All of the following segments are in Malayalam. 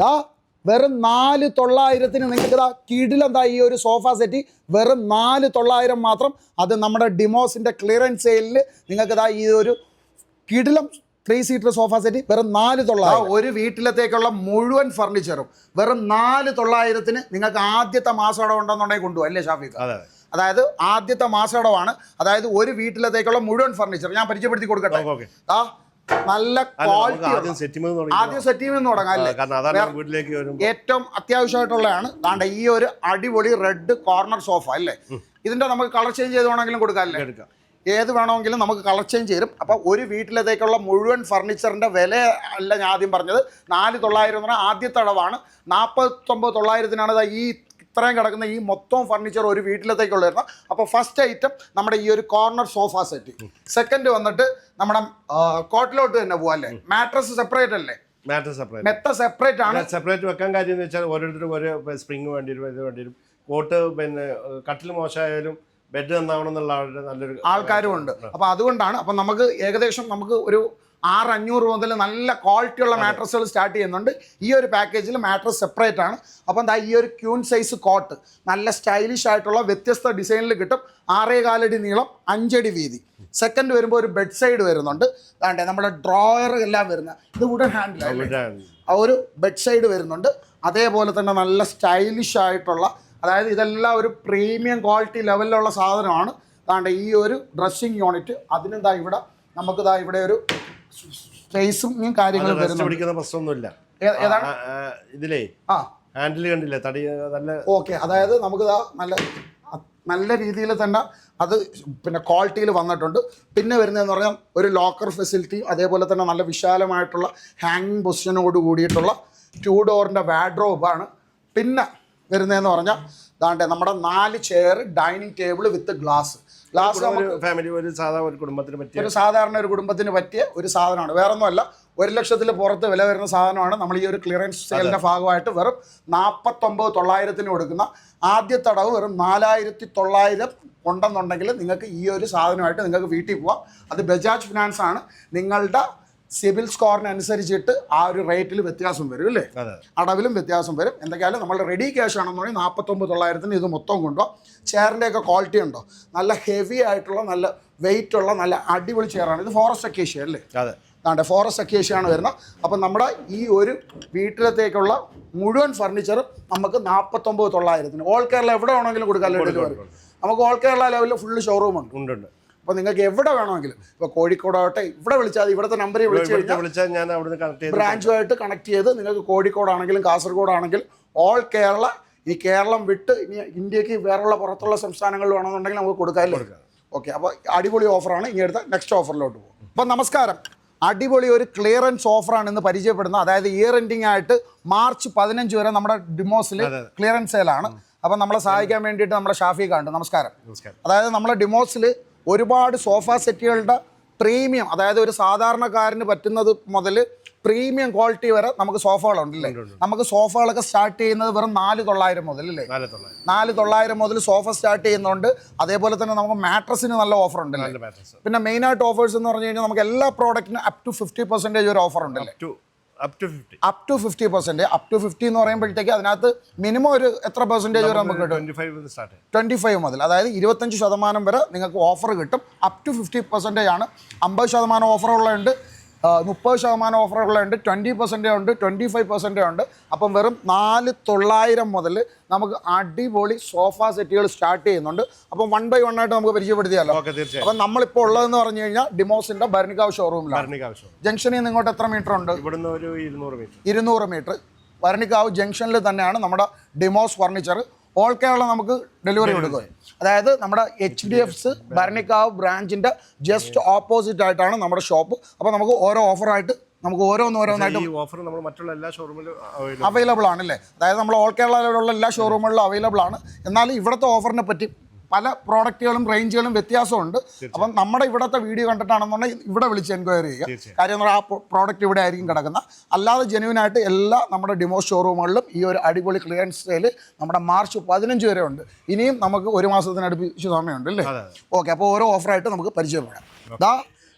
ദാ വെറും നാല് തൊള്ളായിരത്തിന് നിങ്ങൾക്ക് ഇതാ കീഴിലെന്താ ഈ ഒരു സോഫ സെറ്റ്? വെറും നാല് തൊള്ളായിരം മാത്രം അത് നമ്മുടെ ഡിമോസിന്റെ ക്ലിയറൻസ് സെയിലിൽ നിങ്ങൾക്ക് ഇതാ ഈ ഒരു കിടിലം ത്രീ സീറ്റർ സോഫ സെറ്റ് വെറും നാല് തൊള്ളായിരം. ഒരു വീട്ടിലത്തേക്കുള്ള മുഴുവൻ ഫർണിച്ചറും വെറും നാല് തൊള്ളായിരത്തിന് നിങ്ങൾക്ക് ആദ്യത്തെ മാസം ഉണ്ടെന്നുണ്ടെങ്കിൽ കൊണ്ടുപോകും അല്ലേ ഷാഫിക്ക്? അതെ അതായത് ആദ്യത്തെ മാസടവാണ് അതായത് ഒരു വീട്ടിലത്തേക്കുള്ള മുഴുവൻ ഫർണിച്ചർ ഞാൻ പരിചയപ്പെടുത്തി കൊടുക്കട്ടെ? ആ നല്ല ആദ്യം ക്വാളിറ്റി ആദ്യം സെറ്റ് ചെയ്യുമെന്ന് തുടങ്ങാം. അല്ലേ? കാരണം അതാണ് വീട്ടിലേക്ക് വരും ഏറ്റവും അത്യാവശ്യമായിട്ടുള്ളതാണ്. ദാണ്ട ഈ ഒരു അടിപൊളി റെഡ് കോർണർ സോഫ അല്ലേ? ഇതിന്റെ നമുക്ക് കളർ ചേഞ്ച് ചെയ്ത് വേണമെങ്കിലും കൊടുക്കാം അല്ലേ? എടുക്കാം. ഏത് വേണമെങ്കിലും നമുക്ക് കളർ ചേഞ്ച് തരും അപ്പോൾ ഒരു വീട്ടിലത്തേക്കുള്ള മുഴുവൻ ഫർണിച്ചറിന്റെ വില അല്ല ഞാൻ ആദ്യം പറഞ്ഞത്. നാല് തൊള്ളായിരം എന്ന് പറഞ്ഞാൽ ആദ്യത്തെ അടവാണ്. നാൽപ്പത്തൊമ്പത് തൊള്ളായിരത്തിനാണ് ദാ ഈ ഇത്രയും കിടക്കുന്ന ഈ മൊത്തം ഫർണിച്ചർ ഒരു വീട്ടിലത്തേക്കുള്ളായിരുന്നു. അപ്പോൾ ഫസ്റ്റ് ഐറ്റം നമ്മുടെ ഈ ഒരു കോർണർ സോഫ സെറ്റ് സെക്കൻഡ് വന്നിട്ട് നമ്മുടെ കോട്ടിലോട്ട് തന്നെ പോവാം അല്ലേ? മാട്രസ് സെപ്പറേറ്റ് അല്ലേ? മാറ്റർ സെപ്പറേറ്റ് മെത്ത സെപ്പറേറ്റ് ആണ്. സെപ്പറേറ്റ് വെക്കാൻ കാര്യം എന്ന് വെച്ചാൽ ഓരോരുത്തരും ഓരോ സ്പ്രിങ് വേണ്ടി വരും ഇത് വേണ്ടി വരും കോട്ട് പിന്നെ കട്ടിൽ മോശമായാലും ബെഡ് നന്നാവണം എന്നുള്ള നല്ലൊരു ആൾക്കാരും ഉണ്ട്. അപ്പോൾ അതുകൊണ്ടാണ് അപ്പം നമുക്ക് ഏകദേശം നമുക്ക് ഒരു ആറ് അഞ്ഞൂറ് മുതൽ നല്ല ക്വാളിറ്റിയുള്ള മാട്രസുകൾ സ്റ്റാർട്ട് ചെയ്യുന്നുണ്ട്. ഈ ഒരു പാക്കേജിൽ മാട്രസ് സെപ്പറേറ്റ് ആണ്. അപ്പം എന്താ ഈ ഒരു ക്യൂൺ സൈസ് കോട്ട് നല്ല സ്റ്റൈലിഷ് ആയിട്ടുള്ള വ്യത്യസ്ത ഡിസൈനിൽ കിട്ടും. ആറേ കാലടി നീളം അഞ്ചടി വീതി. സെക്കൻഡ് വരുമ്പോൾ ഒരു ബെഡ് സൈഡ് വരുന്നുണ്ട്. വേണ്ടേ നമ്മുടെ ഡ്രോയർ എല്ലാം വരുന്ന ഇത് വുഡൻ. ആ ഒരു ബെഡ് സൈഡ് വരുന്നുണ്ട്. അതേപോലെ തന്നെ നല്ല സ്റ്റൈലിഷ് ആയിട്ടുള്ള അതായത് ഇതെല്ലാം ഒരു പ്രീമിയം ക്വാളിറ്റി ലെവലിലുള്ള സാധനമാണ്. താണ്ട ഈ ഒരു ഡ്രസ്സിങ് യൂണിറ്റ് അതിനെന്താ ഇവിടെ നമുക്ക് ദാ ഇവിടെ ഒരു സ്പേസും കാര്യങ്ങളും വരുന്നുണ്ട്. പ്രശ്നമൊന്നുമില്ല. ഇതിലേ ആ. ഹാൻഡിൽ കണ്ടില്ലേ? തടി നല്ല ഓക്കെ അതായത് നമുക്ക് നല്ല നല്ല രീതിയിൽ തന്നെ അത് പിന്നെ ക്വാളിറ്റിയിൽ വന്നിട്ടുണ്ട്. പിന്നെ വരുന്നതെന്ന് പറഞ്ഞാൽ ഒരു ലോക്കർ ഫെസിലിറ്റി അതേപോലെ തന്നെ നല്ല വിശാലമായിട്ടുള്ള ഹാങ്ങിങ് പൊസിഷനോട് കൂടിയിട്ടുള്ള ടു ഡോറിന്റെ വാഡ്രോബാണ് പിന്നെ വരുന്നതെന്ന് പറഞ്ഞാൽ ദാണ്ടേ നമ്മുടെ നാല് chair dining table with glass ഒരു ഫാമിലി ഒരു സാധാരണ ഒരു കുടുംബത്തിന് പറ്റിയ ഒരു സാധാരണ ഒരു കുടുംബത്തിന് പറ്റിയ ഒരു സാധനമാണ്. വേറെ ഒന്നുമല്ല ഒരു ലക്ഷത്തിൽ പുറത്ത് വില വരുന്ന സാധനമാണ് നമ്മൾ ഈ ഒരു ക്ലിയറൻസ് സെയിലിന്റെ ഭാഗമായിട്ട് വെറും നാൽപ്പത്തൊമ്പത് തൊള്ളായിരത്തിന് കൊടുക്കുന്ന ആദ്യ തടവ് വെറും നാലായിരത്തി തൊള്ളായിരം ഉണ്ടെന്നുണ്ടെങ്കിൽ നിങ്ങൾക്ക് ഈ ഒരു സാധനമായിട്ട് നിങ്ങൾക്ക് വീട്ടിൽ പോവാം. അത് ബജാജ് ഫിനാൻസ് ആണ് നിങ്ങളുടെ സിബിൽ സ്കോറിനനുസരിച്ചിട്ട് ആ ഒരു റേറ്റിൽ വ്യത്യാസം വരും അല്ലേ? അടവിലും വ്യത്യാസം വരും. എന്തൊക്കെയാലും നമ്മൾ റെഡി ക്യാഷ് ആണെന്നുണ്ടെങ്കിൽ നാൽപ്പത്തൊമ്പത് തൊള്ളായിരത്തിന് ഇത് മൊത്തം കൊണ്ടോ ചെയറിന്റെ ഒക്കെ ക്വാളിറ്റി ഉണ്ടോ? നല്ല ഹെവി ആയിട്ടുള്ള നല്ല വെയിറ്റ് ഉള്ള നല്ല അടിപൊളി ചെയറാണ് ഇത് ഫോറസ്റ്റ് അക്കേഷ്യ അല്ലേ? അതെ. അതാണ്ട് ഫോറസ്റ്റ് അക്കേഷ്യാണ് വരുന്നത്. അപ്പം നമ്മുടെ ഈ ഒരു വീട്ടിലത്തേക്കുള്ള മുഴുവൻ ഫർണിച്ചറും നമുക്ക് നാൽപ്പത്തൊമ്പത് തൊള്ളായിരത്തിന്. ഓൾ കേരള എവിടെ വേണമെങ്കിലും കൊടുക്കാൻ നമുക്ക് ഓൾ കേരള ലെവലിൽ ഫുള്ള് ഷോറൂം ഉണ്ട് ഉണ്ട്. അപ്പോൾ നിങ്ങൾക്ക് എവിടെ വേണമെങ്കിലും. ഇപ്പോൾ കോഴിക്കോടാവട്ടെ ഇവിടെ വിളിച്ചാൽ മതി. ഇവിടുത്തെ നമ്പറിൽ വിളിച്ചു കഴിഞ്ഞാൽ ഞാൻ അവിടുന്ന് കണക്ട് ചെയ്ത് ബ്രാഞ്ചുമായിട്ട് കണക്ട് ചെയ്ത് നിങ്ങൾക്ക് കോഴിക്കോടാണെങ്കിലും കാസർഗോഡാണെങ്കിലും ഓൾ കേരള ഈ കേരളം വിട്ട് ഇനി ഇന്ത്യയ്ക്ക് വേറെയുള്ള പുറത്തുള്ള സംസ്ഥാനങ്ങളിൽ വേണമെന്നുണ്ടെങ്കിൽ നമുക്ക് കൊടുക്കാമല്ലോ ഓക്കെ അപ്പോൾ അടിപൊളി ഓഫറാണ് ഇനി അടുത്ത നെക്സ്റ്റ് ഓഫറിലോട്ട് പോകും. അപ്പോൾ നമസ്കാരം. അടിപൊളി ഒരു ക്ലിയറൻസ് ഓഫറാണ് ഇന്ന് പരിചയപ്പെടുന്നത്. അതായത് ഇയർ എൻഡിങ് ആയിട്ട് മാർച്ച് പതിനഞ്ച് വരെ നമ്മുടെ ഡിമോസിൽ ക്ലിയറൻസ് സെയിലാണ് അപ്പം നമ്മളെ സഹായിക്കാൻ വേണ്ടിയിട്ട് നമ്മുടെ ഷാഫി കാണുന്നുണ്ട് നമസ്കാരം. നമസ്കാരം. അതായത് നമ്മളെ ഡിമോസിൽ ഒരുപാട് സോഫ സെറ്റുകളുടെ പ്രീമിയം അതായത് ഒരു സാധാരണക്കാരന് പറ്റുന്നത് മുതൽ പ്രീമിയം ക്വാളിറ്റി വരെ നമുക്ക് സോഫകളുണ്ടല്ലേ? നമുക്ക് സോഫകളൊക്കെ സ്റ്റാർട്ട് ചെയ്യുന്നത് വെറും നാല് തൊള്ളായിരം മുതൽ അല്ലേ? നാല് തൊള്ളായിരം. മുതൽ സോഫ സ്റ്റാർട്ട് ചെയ്യുന്നുണ്ട്. അതേപോലെ തന്നെ നമുക്ക് മാട്രസിന് നല്ല ഓഫർ ഉണ്ടല്ലേ? പിന്നെ മെയിൻ ആയിട്ട് ഓഫേഴ്സ് എന്ന് പറഞ്ഞു കഴിഞ്ഞാൽ നമുക്ക് എല്ലാ പ്രോഡക്റ്റിനും അപ് ടു ഫിഫ്റ്റി പെർസെന്റേജ് ഒരു ഓഫർ ഉണ്ടല്ലേ? Up to fifty percent up to fifty എന്ന് പറയുമ്പോഴത്തേക്ക് അതിനകത്ത് മിനിമം ഒരു എത്ര പെർസെന്റേജ് വരെ നമുക്ക് കിട്ടും? ട്വന്റി ഫൈവ് മുതൽ. അതായത് ഇരുപത്തഞ്ച് ശതമാനം വരെ നിങ്ങൾക്ക് ഓഫർ കിട്ടും. അപ് ടു ഫിഫ്റ്റി പെർസെന്റേജ് ആണ്. അമ്പത് ശതമാനം ഓഫറുകളുണ്ട് മുപ്പത് ശതമാനം ഓഫറുകളുണ്ട് ട്വന്റി പെർസെന്റേ ഉണ്ട് ട്വന്റി ഫൈവ് പെർസെന്റേ ഉണ്ട്. അപ്പം വെറും നാല് തൊള്ളായിരം മുതൽ നമുക്ക് അടിപൊളി സോഫ സെറ്റുകൾ സ്റ്റാർട്ട് ചെയ്യുന്നുണ്ട്. അപ്പം വൺ ബൈ വൺ ആയിട്ട് നമുക്ക് പരിചയപ്പെടുത്തിയാലോ? അപ്പം നമ്മളിപ്പോൾ ഉള്ളതെന്ന് പറഞ്ഞു കഴിഞ്ഞാൽ ഡിമോസിന്റെ ഭരണികാവ് ഷോറൂമിലാണ് ജംഗ്ഷനിൽ നിന്ന് ഇങ്ങോട്ട് എത്ര മീറ്റർ ഉണ്ട്? ഇവിടുന്ന് ഒരു ഇരുന്നൂറ് മീറ്റർ ഇരുന്നൂറ് മീറ്റർ ഭരണികാവ് ജംഗ്ഷനിൽ തന്നെയാണ് നമ്മുടെ ഡിമോസ് ഫർണിച്ചർ ഓൾ കേരള നമുക്ക് ഡെലിവറി കൊടുക്കുക അതായത് നമ്മുടെ എച്ച് ഡി എഫ്സ് ഭരണിക്കാവ് ബ്രാഞ്ചിന്റെ ജസ്റ്റ് ഓപ്പോസിറ്റ് ആയിട്ടാണ് നമ്മുടെ ഷോപ്പ് അപ്പോൾ നമുക്ക് ഓരോ ഓഫറായിട്ട് നമുക്ക് ഓരോന്നോരോന്നായിട്ട് ഓഫർ നമ്മൾ മറ്റുള്ള എല്ലാ ഷോറൂമിലും അവൈലബിൾ ആണ് അല്ലേ അതായത് നമ്മൾ ഓൾ കേരളയിലുള്ള എല്ലാ ഷോറൂമുകളിലും അവൈലബിൾ ആണ്. എന്നാൽ ഇവിടുത്തെ ഓഫറിനെ പറ്റി പല പ്രോഡക്റ്റുകളും റേഞ്ചുകളും വ്യത്യാസമുണ്ട്. അപ്പം നമ്മുടെ ഇവിടുത്തെ വീഡിയോ കണ്ടിട്ടാണെന്നുണ്ടെങ്കിൽ ഇവിടെ വിളിച്ച് എൻക്വയറി ചെയ്യുക. കാര്യം എന്ന് പറഞ്ഞാൽ ആ പ്രോഡക്റ്റ് ഇവിടെ ആയിരിക്കും കിടക്കുന്ന അല്ലാതെ ജെന്യൂനായിട്ട് എല്ലാ നമ്മുടെ ഡിമോ ഷോറൂമുകളിലും ഈ ഒരു അടിപൊളി ക്ലിയറൻസ് സെയിൽ നമ്മുടെ മാർച്ച് പതിനഞ്ച് വരെ ഉണ്ട്. ഇനിയും നമുക്ക് ഒരു മാസത്തിനടുപ്പിച്ച് സമയമുണ്ട് അല്ലേ? ഓക്കെ അപ്പോൾ ഓരോ ഓഫറായിട്ട് നമുക്ക് പരിചയപ്പെടാം. ദാ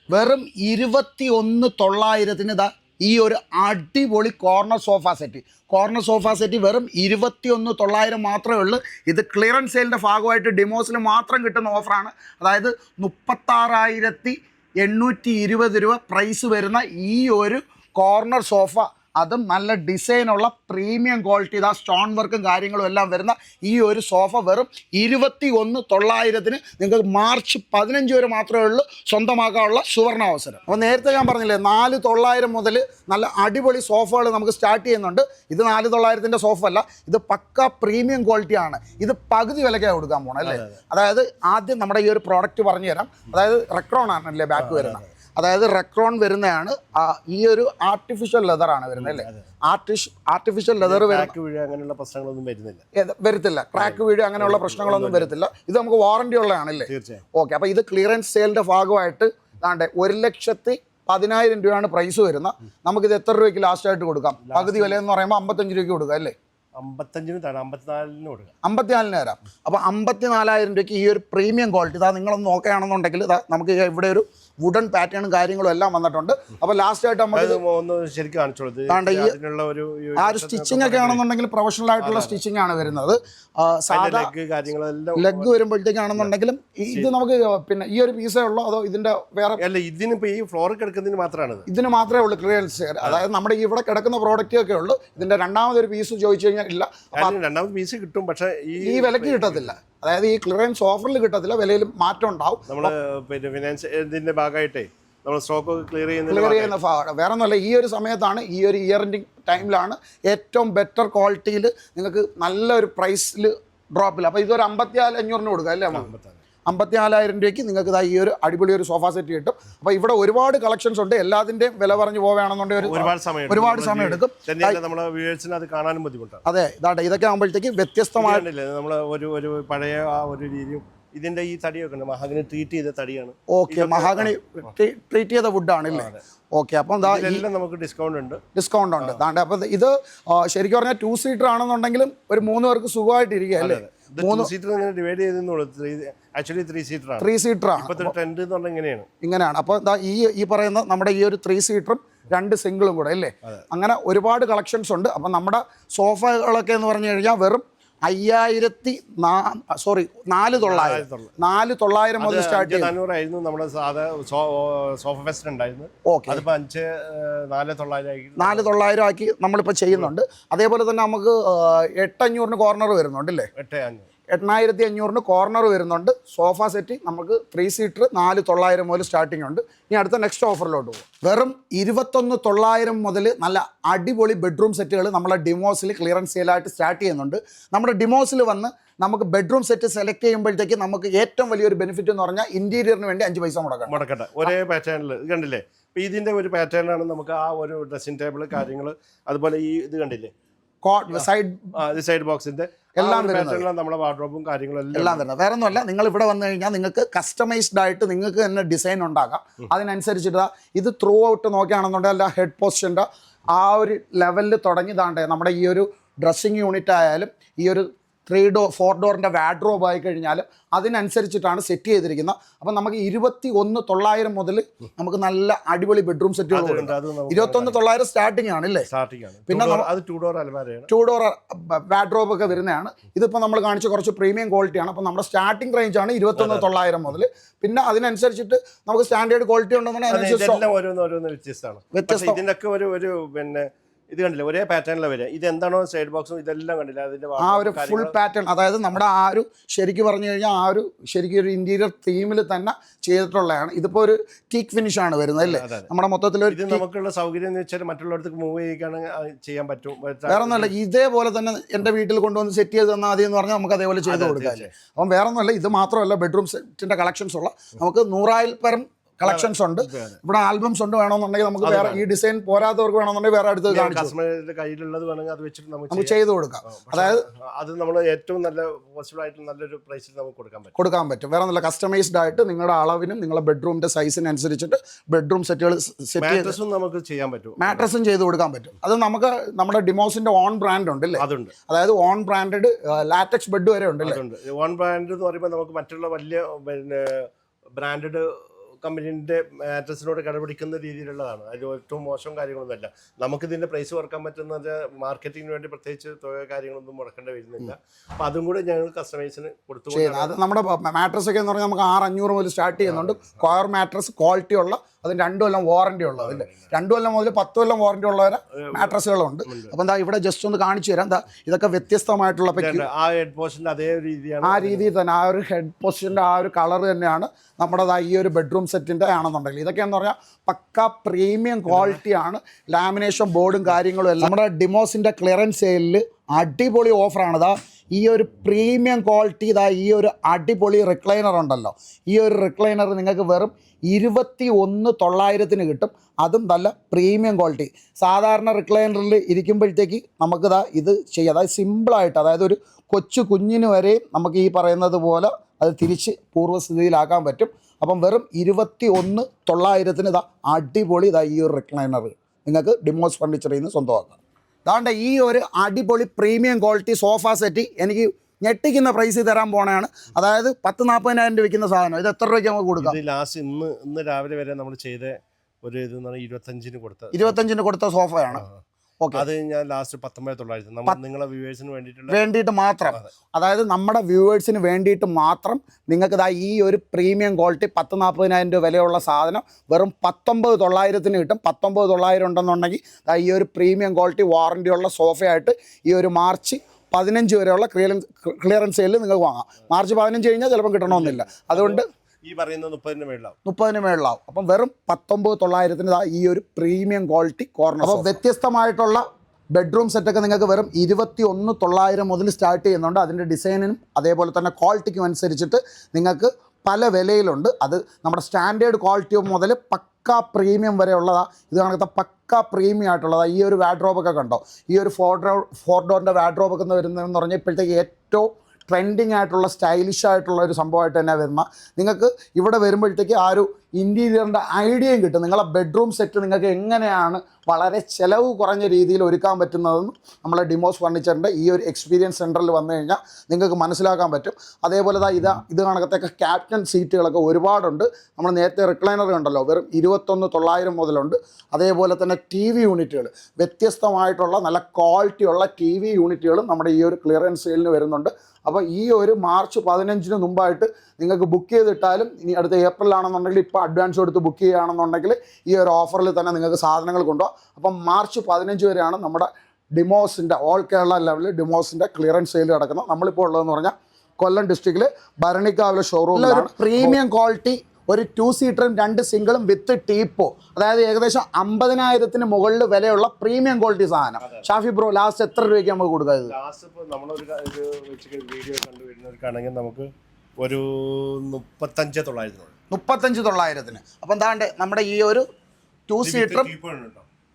വെറും ഇരുപത്തി ഒന്ന് തൊള്ളായിരത്തിന് ദാ ഈ ഒരു അടിപൊളി corner sofa set corner sofa set വെറും ഇരുപത്തിയൊന്ന് തൊള്ളായിരം മാത്രമേ ഉള്ളൂ. ഇത് ക്ലിയറൻസ് സെയിലിന്റെ ഭാഗമായിട്ട് ഡിമോസിൽ മാത്രം കിട്ടുന്ന ഓഫറാണ് അതായത് മുപ്പത്താറായിരത്തി എണ്ണൂറ്റി ഇരുപത് രൂപ പ്രൈസ് വരുന്ന ഈ ഒരു കോർണർ സോഫ അതും നല്ല ഡിസൈനുള്ള പ്രീമിയം ക്വാളിറ്റി ഇതാ സ്റ്റോൺ വർക്കും കാര്യങ്ങളും എല്ലാം വരുന്ന ഈ ഒരു സോഫ വെറും ഇരുപത്തി ഒന്ന് തൊള്ളായിരത്തിന് നിങ്ങൾക്ക് മാർച്ച് പതിനഞ്ച് വരെ മാത്രമേ ഉള്ളൂ സ്വന്തമാക്കാനുള്ള സുവർണ അവസരം. അപ്പോൾ നേരത്തെ ഞാൻ പറഞ്ഞില്ലേ നാല് തൊള്ളായിരം മുതൽ നല്ല അടിപൊളി സോഫകൾ നമുക്ക് സ്റ്റാർട്ട് ചെയ്യുന്നുണ്ട്. ഇത് നാല് തൊള്ളായിരത്തിന്റെ സോഫ അല്ല ഇത് പക്ക പ്രീമിയം ക്വാളിറ്റി ആണ്. ഇത് പകുതി വിലക്കാണ് കൊടുക്കാൻ പോകണം അല്ലേ? അതായത് ആദ്യം നമ്മുടെ ഈ ഒരു പ്രോഡക്റ്റ് പറഞ്ഞു തരാം അതായത് റെക്രോൺ ആണല്ലേ ബാക്ക് വരുന്നത്. അതായത് റെക്രോൺ വരുന്നതാണ് ഈ ഒരു ആർട്ടിഫിഷ്യൽ ലെതർ ആണ് വരുന്നത് അല്ലേ? ആർട്ടിഷ് ആർട്ടിഫിഷ്യൽ ലെതർ അങ്ങനെയുള്ള പ്രശ്നങ്ങളൊന്നും വരുന്നില്ല. വരത്തില്ല. ക്രാക്ക് വീഴുക അങ്ങനെയുള്ള പ്രശ്നങ്ങളൊന്നും വരത്തില്ല. ഇത് നമുക്ക് വാറണ്ടി ഉള്ളതാണല്ലേ ഓക്കെ അപ്പോൾ ഇത് ക്ലിയറൻസ് സെയിലിന്റെ ഭാഗമായിട്ട് ദാണ്ടെ ഒരു ലക്ഷത്തി പതിനായിരം രൂപയാണ് പ്രൈസ് വരുന്നത് ഇത് എത്ര രൂപയ്ക്ക് ലാസ്റ്റ് ആയിട്ട് കൊടുക്കാം? പകുതി വില എന്ന് പറയുമ്പോൾ അമ്പത്തഞ്ച് രൂപയ്ക്ക് കൊടുക്കാം അല്ലേ? അമ്പത്തഞ്ചിന് അമ്പത്തിനാലിന് കൊടുക്കാം. അമ്പത്തിനാലിന് തരാം. അപ്പോൾ അമ്പത്തിനാലായിരം രൂപയ്ക്ക് ഈ ഒരു പ്രീമിയം ക്വാളിറ്റി ഇതാ നിങ്ങളൊന്ന് നോക്കുകയാണെന്നുണ്ടെങ്കിൽ ഇതാ നമുക്ക് ഇവിടെ ഒരു വുഡൻ പാറ്റേണും കാര്യങ്ങളും എല്ലാം വന്നിട്ടുണ്ട്. അപ്പോൾ ലാസ്റ്റ് ആയിട്ട് നമ്മൾ ഒന്ന് ശരിക്കും കാണിച്ചോളൂ. ആ ഒരു സ്റ്റിച്ചിങ് ഒക്കെ ആണെന്നുണ്ടെങ്കിൽ പ്രൊഫഷണൽ ആയിട്ടുള്ള സ്റ്റിച്ചിങ് ആണ് വരുന്നത്. സാധാ ലെഗ് വരുമ്പോഴത്തേക്കാണെന്നുണ്ടെങ്കിലും ഇത് നമുക്ക് പിന്നെ ഈ ഒരു പീസേ ഉള്ളൂ അതോ ഇതിന്റെ വേറെ അല്ല ഇതിനിപ്പോ ഈ കിടക്കുന്നതിന് മാത്രമാണ് ഇതിന് മാത്രമേ ഉള്ളൂ ക്ലിയറൻസ് അതായത് നമ്മുടെ ഇവിടെ കിടക്കുന്ന പ്രോഡക്റ്റ് ഒക്കെ ഉള്ളൂ. ഇതിന്റെ രണ്ടാമതൊരു പീസ് ചോദിച്ചു കഴിഞ്ഞാൽ ഇല്ല. രണ്ടാമത് പീസ് കിട്ടും പക്ഷേ ഈ വിലക്ക് കിട്ടത്തില്ല. അതായത് ഈ ക്ലിയറൻസ് ഓഫറിൽ കിട്ടത്തില്ല വിലയിൽ മാറ്റം ഉണ്ടാവും. നമ്മൾ പിന്നെ ഫിനാൻസ് ഭാഗമായിട്ടേ നമ്മൾ സ്റ്റോക്ക് ക്ലിയർ ചെയ്യുന്ന ക്ലിയർ ചെയ്യുന്ന ഭാഗമാണ് വേറെ ഒന്നുമല്ല ഈ ഒരു സമയത്താണ് ഈ ഒരു ഇയർ എൻഡിങ് ടൈമിലാണ് ഏറ്റവും ബെറ്റർ ക്വാളിറ്റിയിൽ നിങ്ങൾക്ക് നല്ലൊരു പ്രൈസിൽ ഡ്രോപ്പിൽ അപ്പോൾ ഇതൊരു അമ്പത്തിനാല് അഞ്ഞൂറിന് കൊടുക്കുക അല്ലേ നമ്മൾ ഭാഗമായിട്ട് അമ്പത്തിനാലായിരം രൂപയ്ക്ക് നിങ്ങൾക്ക് ഈ ഒരു അടിപൊളി ഒരു സോഫ സെറ്റ് കിട്ടും. അപ്പോൾ ഇവിടെ ഒരുപാട് കളക്ഷൻസ് ഉണ്ട്. എല്ലാത്തിന്റെയും വില പറഞ്ഞു പോവുകയാണെന്നുണ്ടെങ്കിൽ ഒരു ഒരുപാട് സമയം ഒരുപാട് സമയം എടുക്കും. നമ്മളെ വ്യൂവേഴ്സിന് അത് കാണാനും ബുദ്ധിമുട്ടാണ്. അതെ ഇതാട്ടെ ഇതൊക്കെ ആകുമ്പോഴത്തേക്ക് വ്യത്യസ്തമായ കണ്ടില്ലേ നമ്മൾ ഒരു ഒരു പഴയ ആ ഒരു രീതിയും ഇതിന്റെ ഈ തടിയൊക്കെ ഉണ്ട്. മഹാഗണി ട്രീറ്റ് ചെയ്ത തടിയാണ്. ഓക്കെ മഹാഗണി ട്രീറ്റ് ചെയ്ത വുഡാണ് ഇല്ലേ ഓക്കെ അപ്പം എല്ലാം നമുക്ക് ഡിസ്കൗണ്ട് ഉണ്ട്. ഡിസ്കൗണ്ട് ഉണ്ട്. ദാണ്ടെ അപ്പം ഇത് ശരിക്കും പറഞ്ഞാൽ ടു സീറ്റർ ആണെന്നുണ്ടെങ്കിലും ഒരു മൂന്ന് പേർക്ക് സുഖമായിട്ട് ഇരിക്കുക അല്ലേ ഡിവൈഡ് ആക്ച്വലി ത്രീ സീറ്റർ ആണ്. ത്രീ സീറ്റർ ഇങ്ങനെയാണ്. ഇങ്ങനെയാണ്. അപ്പോൾ ഈ ഈ പറയുന്ന നമ്മുടെ ഈ ഒരു ത്രീ സീറ്ററും രണ്ട് സിംഗിളും കൂടെ അല്ലേ? അങ്ങനെ ഒരുപാട് കളക്ഷൻസ് ഉണ്ട്. അപ്പം നമ്മുടെ സോഫകളൊക്കെ എന്ന് പറഞ്ഞു കഴിഞ്ഞാൽ വെറും അയ്യായിരത്തി സോറി നാല് തൊള്ളായിരം. നാല് തൊള്ളായിരം. മുതൽ സ്റ്റാർട്ട് നാനൂറായിരുന്നു നമ്മുടെ സോഫ ഫെസ്റ്റ് ഉണ്ടായിരുന്നു. ഓക്കെ. അതിപ്പോ അഞ്ച് നാല് തൊള്ളായിരം ആക്കി. നാല് തൊള്ളായിരം ആക്കി നമ്മളിപ്പോൾ ചെയ്യുന്നുണ്ട്. അതേപോലെ തന്നെ നമുക്ക് എട്ടഞ്ഞൂറിന് കോർണർ വരുന്നുണ്ട് അല്ലേ? എട്ട് അഞ്ഞൂറ്. എണ്ണായിരത്തി അഞ്ഞൂറിന് കോർണർ വരുന്നുണ്ട്. സോഫ സെറ്റ് നമുക്ക് ത്രീ സീറ്റർ നാല് തൊള്ളായിരം മുതൽ സ്റ്റാർട്ടിംഗ് ഉണ്ട്. ഇനി അടുത്ത നെക്സ്റ്റ് ഓഫറിലോട്ട് പോകും വെറും ഇരുപത്തൊന്ന് തൊള്ളായിരം മുതൽ നല്ല അടിപൊളി ബെഡ്റൂം സെറ്റുകൾ നമ്മളെ ഡിമോസിൽ ക്ലിയറൻസ് സെയിലായിട്ട് സ്റ്റാർട്ട് ചെയ്യുന്നുണ്ട്. നമ്മുടെ ഡിമോസിൽ വന്ന് നമുക്ക് ബെഡ്റൂം സെറ്റ് സെലക്ട് ചെയ്യുമ്പോഴത്തേക്ക് നമുക്ക് ഏറ്റവും വലിയൊരു ബെനിഫിറ്റ് എന്ന് പറഞ്ഞാൽ ഇന്റീരിയറിന് വേണ്ടി അഞ്ച് പൈസ മുടക്കണം മുടക്കട്ടെ ഒരേ പാറ്റേണിൽ കണ്ടില്ലേ? ഇതിന്റെ ഒരു പാറ്റേണാണ് നമുക്ക് ആ ഒരു ഡ്രസ്സിംഗ് ടേബിൾ കാര്യങ്ങൾ അതുപോലെ ഈ ഇത് കണ്ടില്ലേ? സൈഡ് സൈഡ് ബോക്സിന്റെ എല്ലാം വരുന്നത്. നമ്മുടെ വാർഡ്രോബും കാര്യങ്ങളും എല്ലാം വരുന്നത്. വേറെ ഒന്നുമല്ല നിങ്ങൾ ഇവിടെ വന്നു കഴിഞ്ഞാൽ നിങ്ങൾക്ക് കസ്റ്റമൈസ്ഡ് ആയിട്ട് നിങ്ങൾക്ക് തന്നെ ഡിസൈൻ ഉണ്ടാക്കാം അതിനനുസരിച്ചിട്ട് ഇത് ത്രൂ ഔട്ട് നോക്കുകയാണെന്നുണ്ടെങ്കിൽ അല്ല ഹെഡ് പോസ്റ്റിന്റെ ആ ഒരു ലെവലിൽ തുടങ്ങി താണ്ടേ നമ്മുടെ ഈ ഒരു ഡ്രസ്സിങ് യൂണിറ്റ് ആയാലും ഈ ഒരു ത്രീ ഡോർ ഫോർ ഡോറിന്റെ വാഡ്രോബ് ആയി കഴിഞ്ഞാൽ അതിനനുസരിച്ചിട്ടാണ് സെറ്റ് ചെയ്തിരിക്കുന്നത്. അപ്പം നമുക്ക് ഇരുപത്തി ഒന്ന് തൊള്ളായിരം മുതൽ നമുക്ക് നല്ല അടിപൊളി ബെഡ്റൂം സെറ്റുകൾ ഇരുപത്തൊന്ന് തൊള്ളായിരം സ്റ്റാർട്ടിംഗ് ആണ് അല്ലേ? പിന്നെ two door two door wardrobe ഒക്കെ വരുന്നതാണ്. ഇതിപ്പോൾ നമ്മൾ കാണിച്ച കുറച്ച് പ്രീമിയം ക്വാളിറ്റിയാണ് അപ്പം നമ്മുടെ സ്റ്റാർട്ടിംഗ് റേഞ്ച് ആണ് ഇരുപത്തൊന്ന് തൊള്ളായിരം മുതൽ. പിന്നെ അതിനനുസരിച്ചിട്ട് നമുക്ക് സ്റ്റാൻഡേർഡ് ക്വാളിറ്റി ഉണ്ടെന്നുണ്ടെങ്കിൽ വ്യത്യസ്തമാണ്. ഇതിനൊക്കെ ഒരു ഒരു പിന്നെ ഇത് കണ്ടില്ല? ഒരേ പാറ്റേണിലാണ് വരിക. ഇത് എന്താണോ സൈഡ് ബോക്സും ഇതെല്ലാം കണ്ടില്ല? അതിന്റെ ആ ഒരു ഫുൾ പാറ്റേൺ അതായത് നമ്മുടെ ആ ഒരു ശരിക്കും പറഞ്ഞു കഴിഞ്ഞാൽ ആ ഒരു ശരിക്കും ഒരു ഇന്റീരിയർ തീമിൽ തന്നെ ചെയ്തിട്ടുള്ളതാണ്. ഇതിപ്പോ ഒരു ടീക്ക് ഫിനിഷ് ആണ് വരുന്നത് അല്ലേ. നമ്മുടെ മൊത്തത്തിൽ ഇത് നമുക്കുള്ള സൗകര്യം എന്ന് വെച്ചാൽ മറ്റുള്ളവർക്ക് മൂവ് ചെയ്യിക്കുകയാണെങ്കിൽ ചെയ്യാൻ പറ്റും. വേറെ ഒന്നുമല്ല ഇതേപോലെ തന്നെ എന്റെ വീട്ടിൽ കൊണ്ടുവന്ന് സെറ്റ് ചെയ്ത് തന്നാൽ മതി എന്ന് പറഞ്ഞാൽ നമുക്ക് അതേപോലെ ചെയ്ത് കൊടുക്കാം. അപ്പം വേറെ ഒന്നുമല്ല ഇത് മാത്രമല്ല ബെഡ്റൂം സെറ്റിന്റെ കളക്ഷൻസ് ഉള്ള. നമുക്ക് നൂറായിരം പരം കളക്ഷൻസ് ഉണ്ട്. ഇവിടെ ആൽബംസ് ഉണ്ട് വേണമെന്നുണ്ടെങ്കിൽ നമുക്ക് വേറെ ഈ ഡിസൈൻ പോരാത്തവർക്ക് വേണമെന്നുണ്ടെങ്കിൽ വേറെ അടുത്ത് കാണിച്ചു. കസ്റ്റമറുടെ കയ്യിലുള്ളത് വേണമെങ്കിൽ അത് വെച്ചിട്ട് നമുക്ക് ചെയ്തു കൊടുക്കാം. അതായത് അത് നമ്മൾ ഏറ്റവും നല്ല പോസിബിൾ ആയിട്ട് നല്ലൊരു പ്രൈസിൽ നമുക്ക് കൊടുക്കാൻ പറ്റും. കൊടുക്കാൻ പറ്റും. വേറെ നല്ല കസ്റ്റമൈസ്ഡ് ആയിട്ട് നിങ്ങളുടെ അളവിനും നിങ്ങളുടെ ബെഡ്റൂമിന്റെ സൈസിന് അനുസരിച്ചിട്ട് ബെഡ്റൂം സെറ്റുകൾ മാട്രസും നമുക്ക് ചെയ്യാൻ പറ്റും. മാട്രസും ചെയ്ത് കൊടുക്കാൻ പറ്റും. അത് നമുക്ക് നമ്മുടെ ഡിമോസിന്റെ ഓൺ ബ്രാൻഡ് ഉണ്ട് അല്ലേ അതുണ്ട്. അതായത് ഓൺ ബ്രാൻഡഡ് ലാറ്റക്സ് ബെഡ് വരെ ഉണ്ട് ഓൺ ബ്രാൻഡ് എന്ന് പറയുമ്പോൾ നമുക്ക് മറ്റുള്ള വലിയ പിന്നെ ബ്രാൻഡഡ് കമ്പനീന്റെ മാട്രസിനോട് കടപിടിക്കുന്ന രീതിയിലുള്ളതാണ്. അതിൽ ഏറ്റവും മോശം കാര്യങ്ങളൊന്നുമല്ല. നമുക്ക് ഇതിന്റെ പ്രൈസ് കുറയ്ക്കാൻ പറ്റുന്നത് മാർക്കറ്റിങ്ങിന് വേണ്ടി പ്രത്യേകിച്ച് തുക കാര്യങ്ങളൊന്നും മുടക്കേണ്ടി വരുന്നില്ല. അപ്പോൾ അതും കൂടെ ഞങ്ങൾ കസ്റ്റമേഴ്സിന് കൊടുത്തു അത് നമ്മുടെ മാട്രസ് ഒക്കെ എന്ന് പറഞ്ഞാൽ നമുക്ക് ആറ് അഞ്ഞൂറ് മുതൽ സ്റ്റാർട്ട് ചെയ്യുന്നുണ്ട്. കോയർ മാട്രസ് ക്വാളിറ്റി ഉള്ള അതിന് രണ്ടു കൊല്ലം വാറണ്ടി ഉള്ളത് അതിന്റെ രണ്ടു കൊല്ലം മുതൽ പത്ത് കൊല്ലം വാറണ്ടി ഉള്ളവരെ മാട്രസുകളുണ്ട് അപ്പം എന്താ ഇവിടെ ജസ്റ്റ് ഒന്ന് കാണിച്ചു തരാം. എന്താ ഇതൊക്കെ വ്യത്യസ്തമായിട്ടുള്ള ആ ഹെഡ് പോസ്റ്റിന്റെ അതേ രീതിയാണ് ആ രീതിയിൽ തന്നെ ആ ഒരു ഹെഡ് പോസ്റ്റിന്റെ ആ ഒരു കളർ തന്നെയാണ് നമ്മുടെ ഈ ഒരു ബെഡ്റൂം സെറ്റിന്റെ ആണെന്നുണ്ടെങ്കിൽ ഇതൊക്കെയെന്ന് പറഞ്ഞാൽ പക്ക പ്രീമിയം ക്വാളിറ്റിയാണ് ലാമിനേഷൻ ബോർഡും കാര്യങ്ങളും എല്ലാം. നമ്മുടെ ഡിമോസിന്റെ ക്ലിയറൻസ് സെയിലിൽ അടിപൊളി ഓഫറാണ് ഇതാ ഈ ഒരു പ്രീമിയം ക്വാളിറ്റി ഇതാ ഈ ഒരു അടിപൊളി റിക്ലൈനർ ഉണ്ടല്ലോ. ഈ ഒരു റിക്ലൈനർ നിങ്ങൾക്ക് വെറും ഇരുപത്തി ഒന്ന് തൊള്ളായിരത്തിന് കിട്ടും. അതും നല്ല പ്രീമിയം ക്വാളിറ്റി സാധാരണ റിക്ലൈനറിൽ ഇരിക്കുമ്പോഴത്തേക്ക് നമുക്കിതാ ഇത് ചെയ്യാം. അതായത് സിമ്പിളായിട്ട് അതായത് ഒരു കൊച്ചു കുഞ്ഞിന് വരെയും നമുക്ക് ഈ പറയുന്നത് പോലെ അത് തിരിച്ച് പൂർവസ്ഥിതിയിലാക്കാൻ പറ്റും. അപ്പം വെറും ഇരുപത്തി ഒന്ന് തൊള്ളായിരത്തിന് ഇതാ അടിപൊളി ഇതാ ഈ ഒരു റിക്ലൈനർ നിങ്ങൾക്ക് ഡിമോസ് ഫർണിച്ചറിൽ നിന്ന് സ്വന്തമാക്കാം. അതുകൊണ്ട് ഈ ഒരു അടിപൊളി പ്രീമിയം ക്വാളിറ്റി സോഫ സെറ്റ് എനിക്ക് ഞെട്ടിക്കുന്ന പ്രൈസ് തരാൻ പോണയാണ്. അതായത് പത്ത് നാൽപ്പതിനായിരം രൂപ വിൽക്കുന്ന സാധനം. ഇത് എത്ര രൂപയ്ക്ക് നമുക്ക് കൊടുക്കാം? ലാസ്റ്റ് ഇന്ന് ഇന്ന് രാവിലെ വരെ നമ്മൾ ചെയ്ത ഒരു ഇത് ഇരുപത്തഞ്ചിന് കൊടുത്ത ഇരുപത്തഞ്ചിന് കൊടുത്ത സോഫയാണ് അത് ഞാൻ ലാസ്റ്റ് പത്തൊമ്പത് തൊള്ളായിരത്തി നമ്മൾ നിങ്ങളെ വ്യൂവേഴ്സിന് വേണ്ടിയിട്ടുള്ള വേണ്ടിയിട്ട് മാത്രം. അതായത് നമ്മുടെ വ്യൂവേഴ്സിന് വേണ്ടിയിട്ട് മാത്രം നിങ്ങൾക്ക് ഇതാ ഈ ഒരു പ്രീമിയം ക്വാളിറ്റി പത്ത് നാൽപ്പതിനായിരം രൂപ വിലയുള്ള സാധനം വെറും പത്തൊമ്പത് തൊള്ളായിരത്തിന് കിട്ടും. പത്തൊമ്പത് തൊള്ളായിരം ഉണ്ടെന്നുണ്ടെങ്കിൽ ഈ ഒരു പ്രീമിയം ക്വാളിറ്റി വാറണ്ടിയുള്ള സോഫയായിട്ട് ഈ ഒരു മാർച്ച് പതിനഞ്ച് വരെയുള്ള ക്ലിയറൻസ് ക്ലിയറൻസ് സെയിൽ നിങ്ങൾക്ക് വാങ്ങാം. മാർച്ച് പതിനഞ്ച് കഴിഞ്ഞാൽ ചിലപ്പോൾ കിട്ടണമെന്നില്ല. അതുകൊണ്ട് ഈ പറയുന്ന മുപ്പതിന് മേളിലാവും. മുപ്പതിന് മേളിലാവും. അപ്പം വെറും പത്തൊമ്പത് തൊള്ളായിരത്തിന് ഈ ഒരു പ്രീമിയം ക്വാളിറ്റി കോർണർ അപ്പോൾ വ്യത്യസ്തമായിട്ടുള്ള ബെഡ്റൂം സെറ്റൊക്കെ നിങ്ങൾക്ക് വെറും ഇരുപത്തി ഒന്ന് തൊള്ളായിരം മുതൽ സ്റ്റാർട്ട് ചെയ്യുന്നുണ്ട്. അതിന്റെ ഡിസൈനിനും അതേപോലെ തന്നെ ക്വാളിറ്റിക്കും അനുസരിച്ചിട്ട് നിങ്ങൾക്ക് പല വിലയിലുണ്ട്. അത് നമ്മുടെ സ്റ്റാൻഡേർഡ് ക്വാളിറ്റി മുതൽ പക്ക പ്രീമിയം വരെ ഉള്ളതാ ഇത് കണക്കത്തെ പക്ക പ്രീമിയം ആയിട്ടുള്ളതാ. ഈ ഒരു വാഡ്രോബൊക്കെ കണ്ടോ? ഈ ഒരു ഫോർ ഡോർ ഫോർ ഡോറിന്റെ വാഡ്രോബൊക്കെ വരുന്നതെന്ന് പറഞ്ഞാൽ ഇപ്പോഴത്തേക്ക് ഏറ്റവും ട്രെൻഡിങ് ആയിട്ടുള്ള സ്റ്റൈലിഷ് ആയിട്ടുള്ള ഒരു സംഭവമായിട്ട് തന്നെ വരുന്ന നിങ്ങൾക്ക് ഇവിടെ വരുമ്പോഴത്തേക്ക് ആ ഒരു ഇന്റീരിയറിന്റെ ഐഡിയയും കിട്ടും. നിങ്ങളുടെ ബെഡ്റൂം സെറ്റ് നിങ്ങൾക്ക് എങ്ങനെയാണ് വളരെ ചിലവ് കുറഞ്ഞ രീതിയിൽ ഒരുക്കാൻ പറ്റുന്നതെന്നും നമ്മളെ ഡിമോസ് ഫർണിച്ചറിന്റെ ഈ ഒരു എക്സ്പീരിയൻസ് സെന്ററിൽ വന്നു കഴിഞ്ഞാൽ നിങ്ങൾക്ക് മനസ്സിലാക്കാൻ പറ്റും. അതേപോലെ ദാ ഇതാ ഇത് കണക്കത്തൊക്കെ ക്യാപ്റ്റൻ സീറ്റുകളൊക്കെ ഒരുപാടുണ്ട്. നമ്മൾ നേരത്തെ റിക്ലൈനർ ഉണ്ടല്ലോ വെറും ഇരുപത്തൊന്ന് തൊള്ളായിരം മുതലുണ്ട്. അതേപോലെ തന്നെ ടി വി യൂണിറ്റുകൾ വ്യത്യസ്തമായിട്ടുള്ള നല്ല ക്വാളിറ്റിയുള്ള ടി വി യൂണിറ്റുകളും നമ്മുടെ ഈ ഒരു ക്ലിയറൻസ് സെയിലിന് വരുന്നുണ്ട്. അപ്പോൾ ഈ ഒരു മാർച്ച് പതിനഞ്ചിന് മുമ്പായിട്ട് നിങ്ങൾക്ക് ബുക്ക് ചെയ്തിട്ടാലും ഇനി അടുത്ത ഏപ്രിൽ ആണെന്നുണ്ടെങ്കിൽ ഇപ്പോൾ അഡ്വാൻസ് കൊടുത്ത് ബുക്ക് ചെയ്യുകയാണെന്നുണ്ടെങ്കിൽ ഈ ഒരു ഓഫറിൽ തന്നെ നിങ്ങൾക്ക് സാധനങ്ങൾ കൊണ്ടുപോകാം. അപ്പം മാർച്ച് പതിനഞ്ച് വരെയാണ് നമ്മുടെ ഡിമോസിന്റെ ഓൾ കേരള ലെവലിൽ ഡിമോസിന്റെ ക്ലിയറൻസ് സെയിൽ നടക്കുന്നത്. നമ്മളിപ്പോൾ ഉള്ളതെന്ന് പറഞ്ഞാൽ കൊല്ലം ഡിസ്ട്രിക്റ്റിൽ ഭരണിക്കാവിലെ ഷോറൂമിലാണ് പ്രീമിയം ക്വാളിറ്റി ഒരു ടു സീറ്ററും രണ്ട് സിംഗിളും വിത്ത് ടീപ്പോ അതായത് ഏകദേശം അമ്പതിനായിരത്തിന് മുകളിൽ വിലയുള്ള പ്രീമിയം ക്വാളിറ്റി സാധനം. ഷാഫി ബ്രോ ലാസ്റ്റ് എത്ര രൂപയ്ക്ക് നമുക്ക് കൊടുക്കുക ഇത്? വീഡിയോ കണ്ടു വരുന്നവർക്കാണെങ്കിൽ നമുക്ക് ഒരു മുപ്പത്തഞ്ച് മുപ്പത്തഞ്ച് തൊള്ളായിരത്തിന്. അപ്പം എന്താണ്ട് നമ്മുടെ ഈ ഒരു ടു സീറ്ററും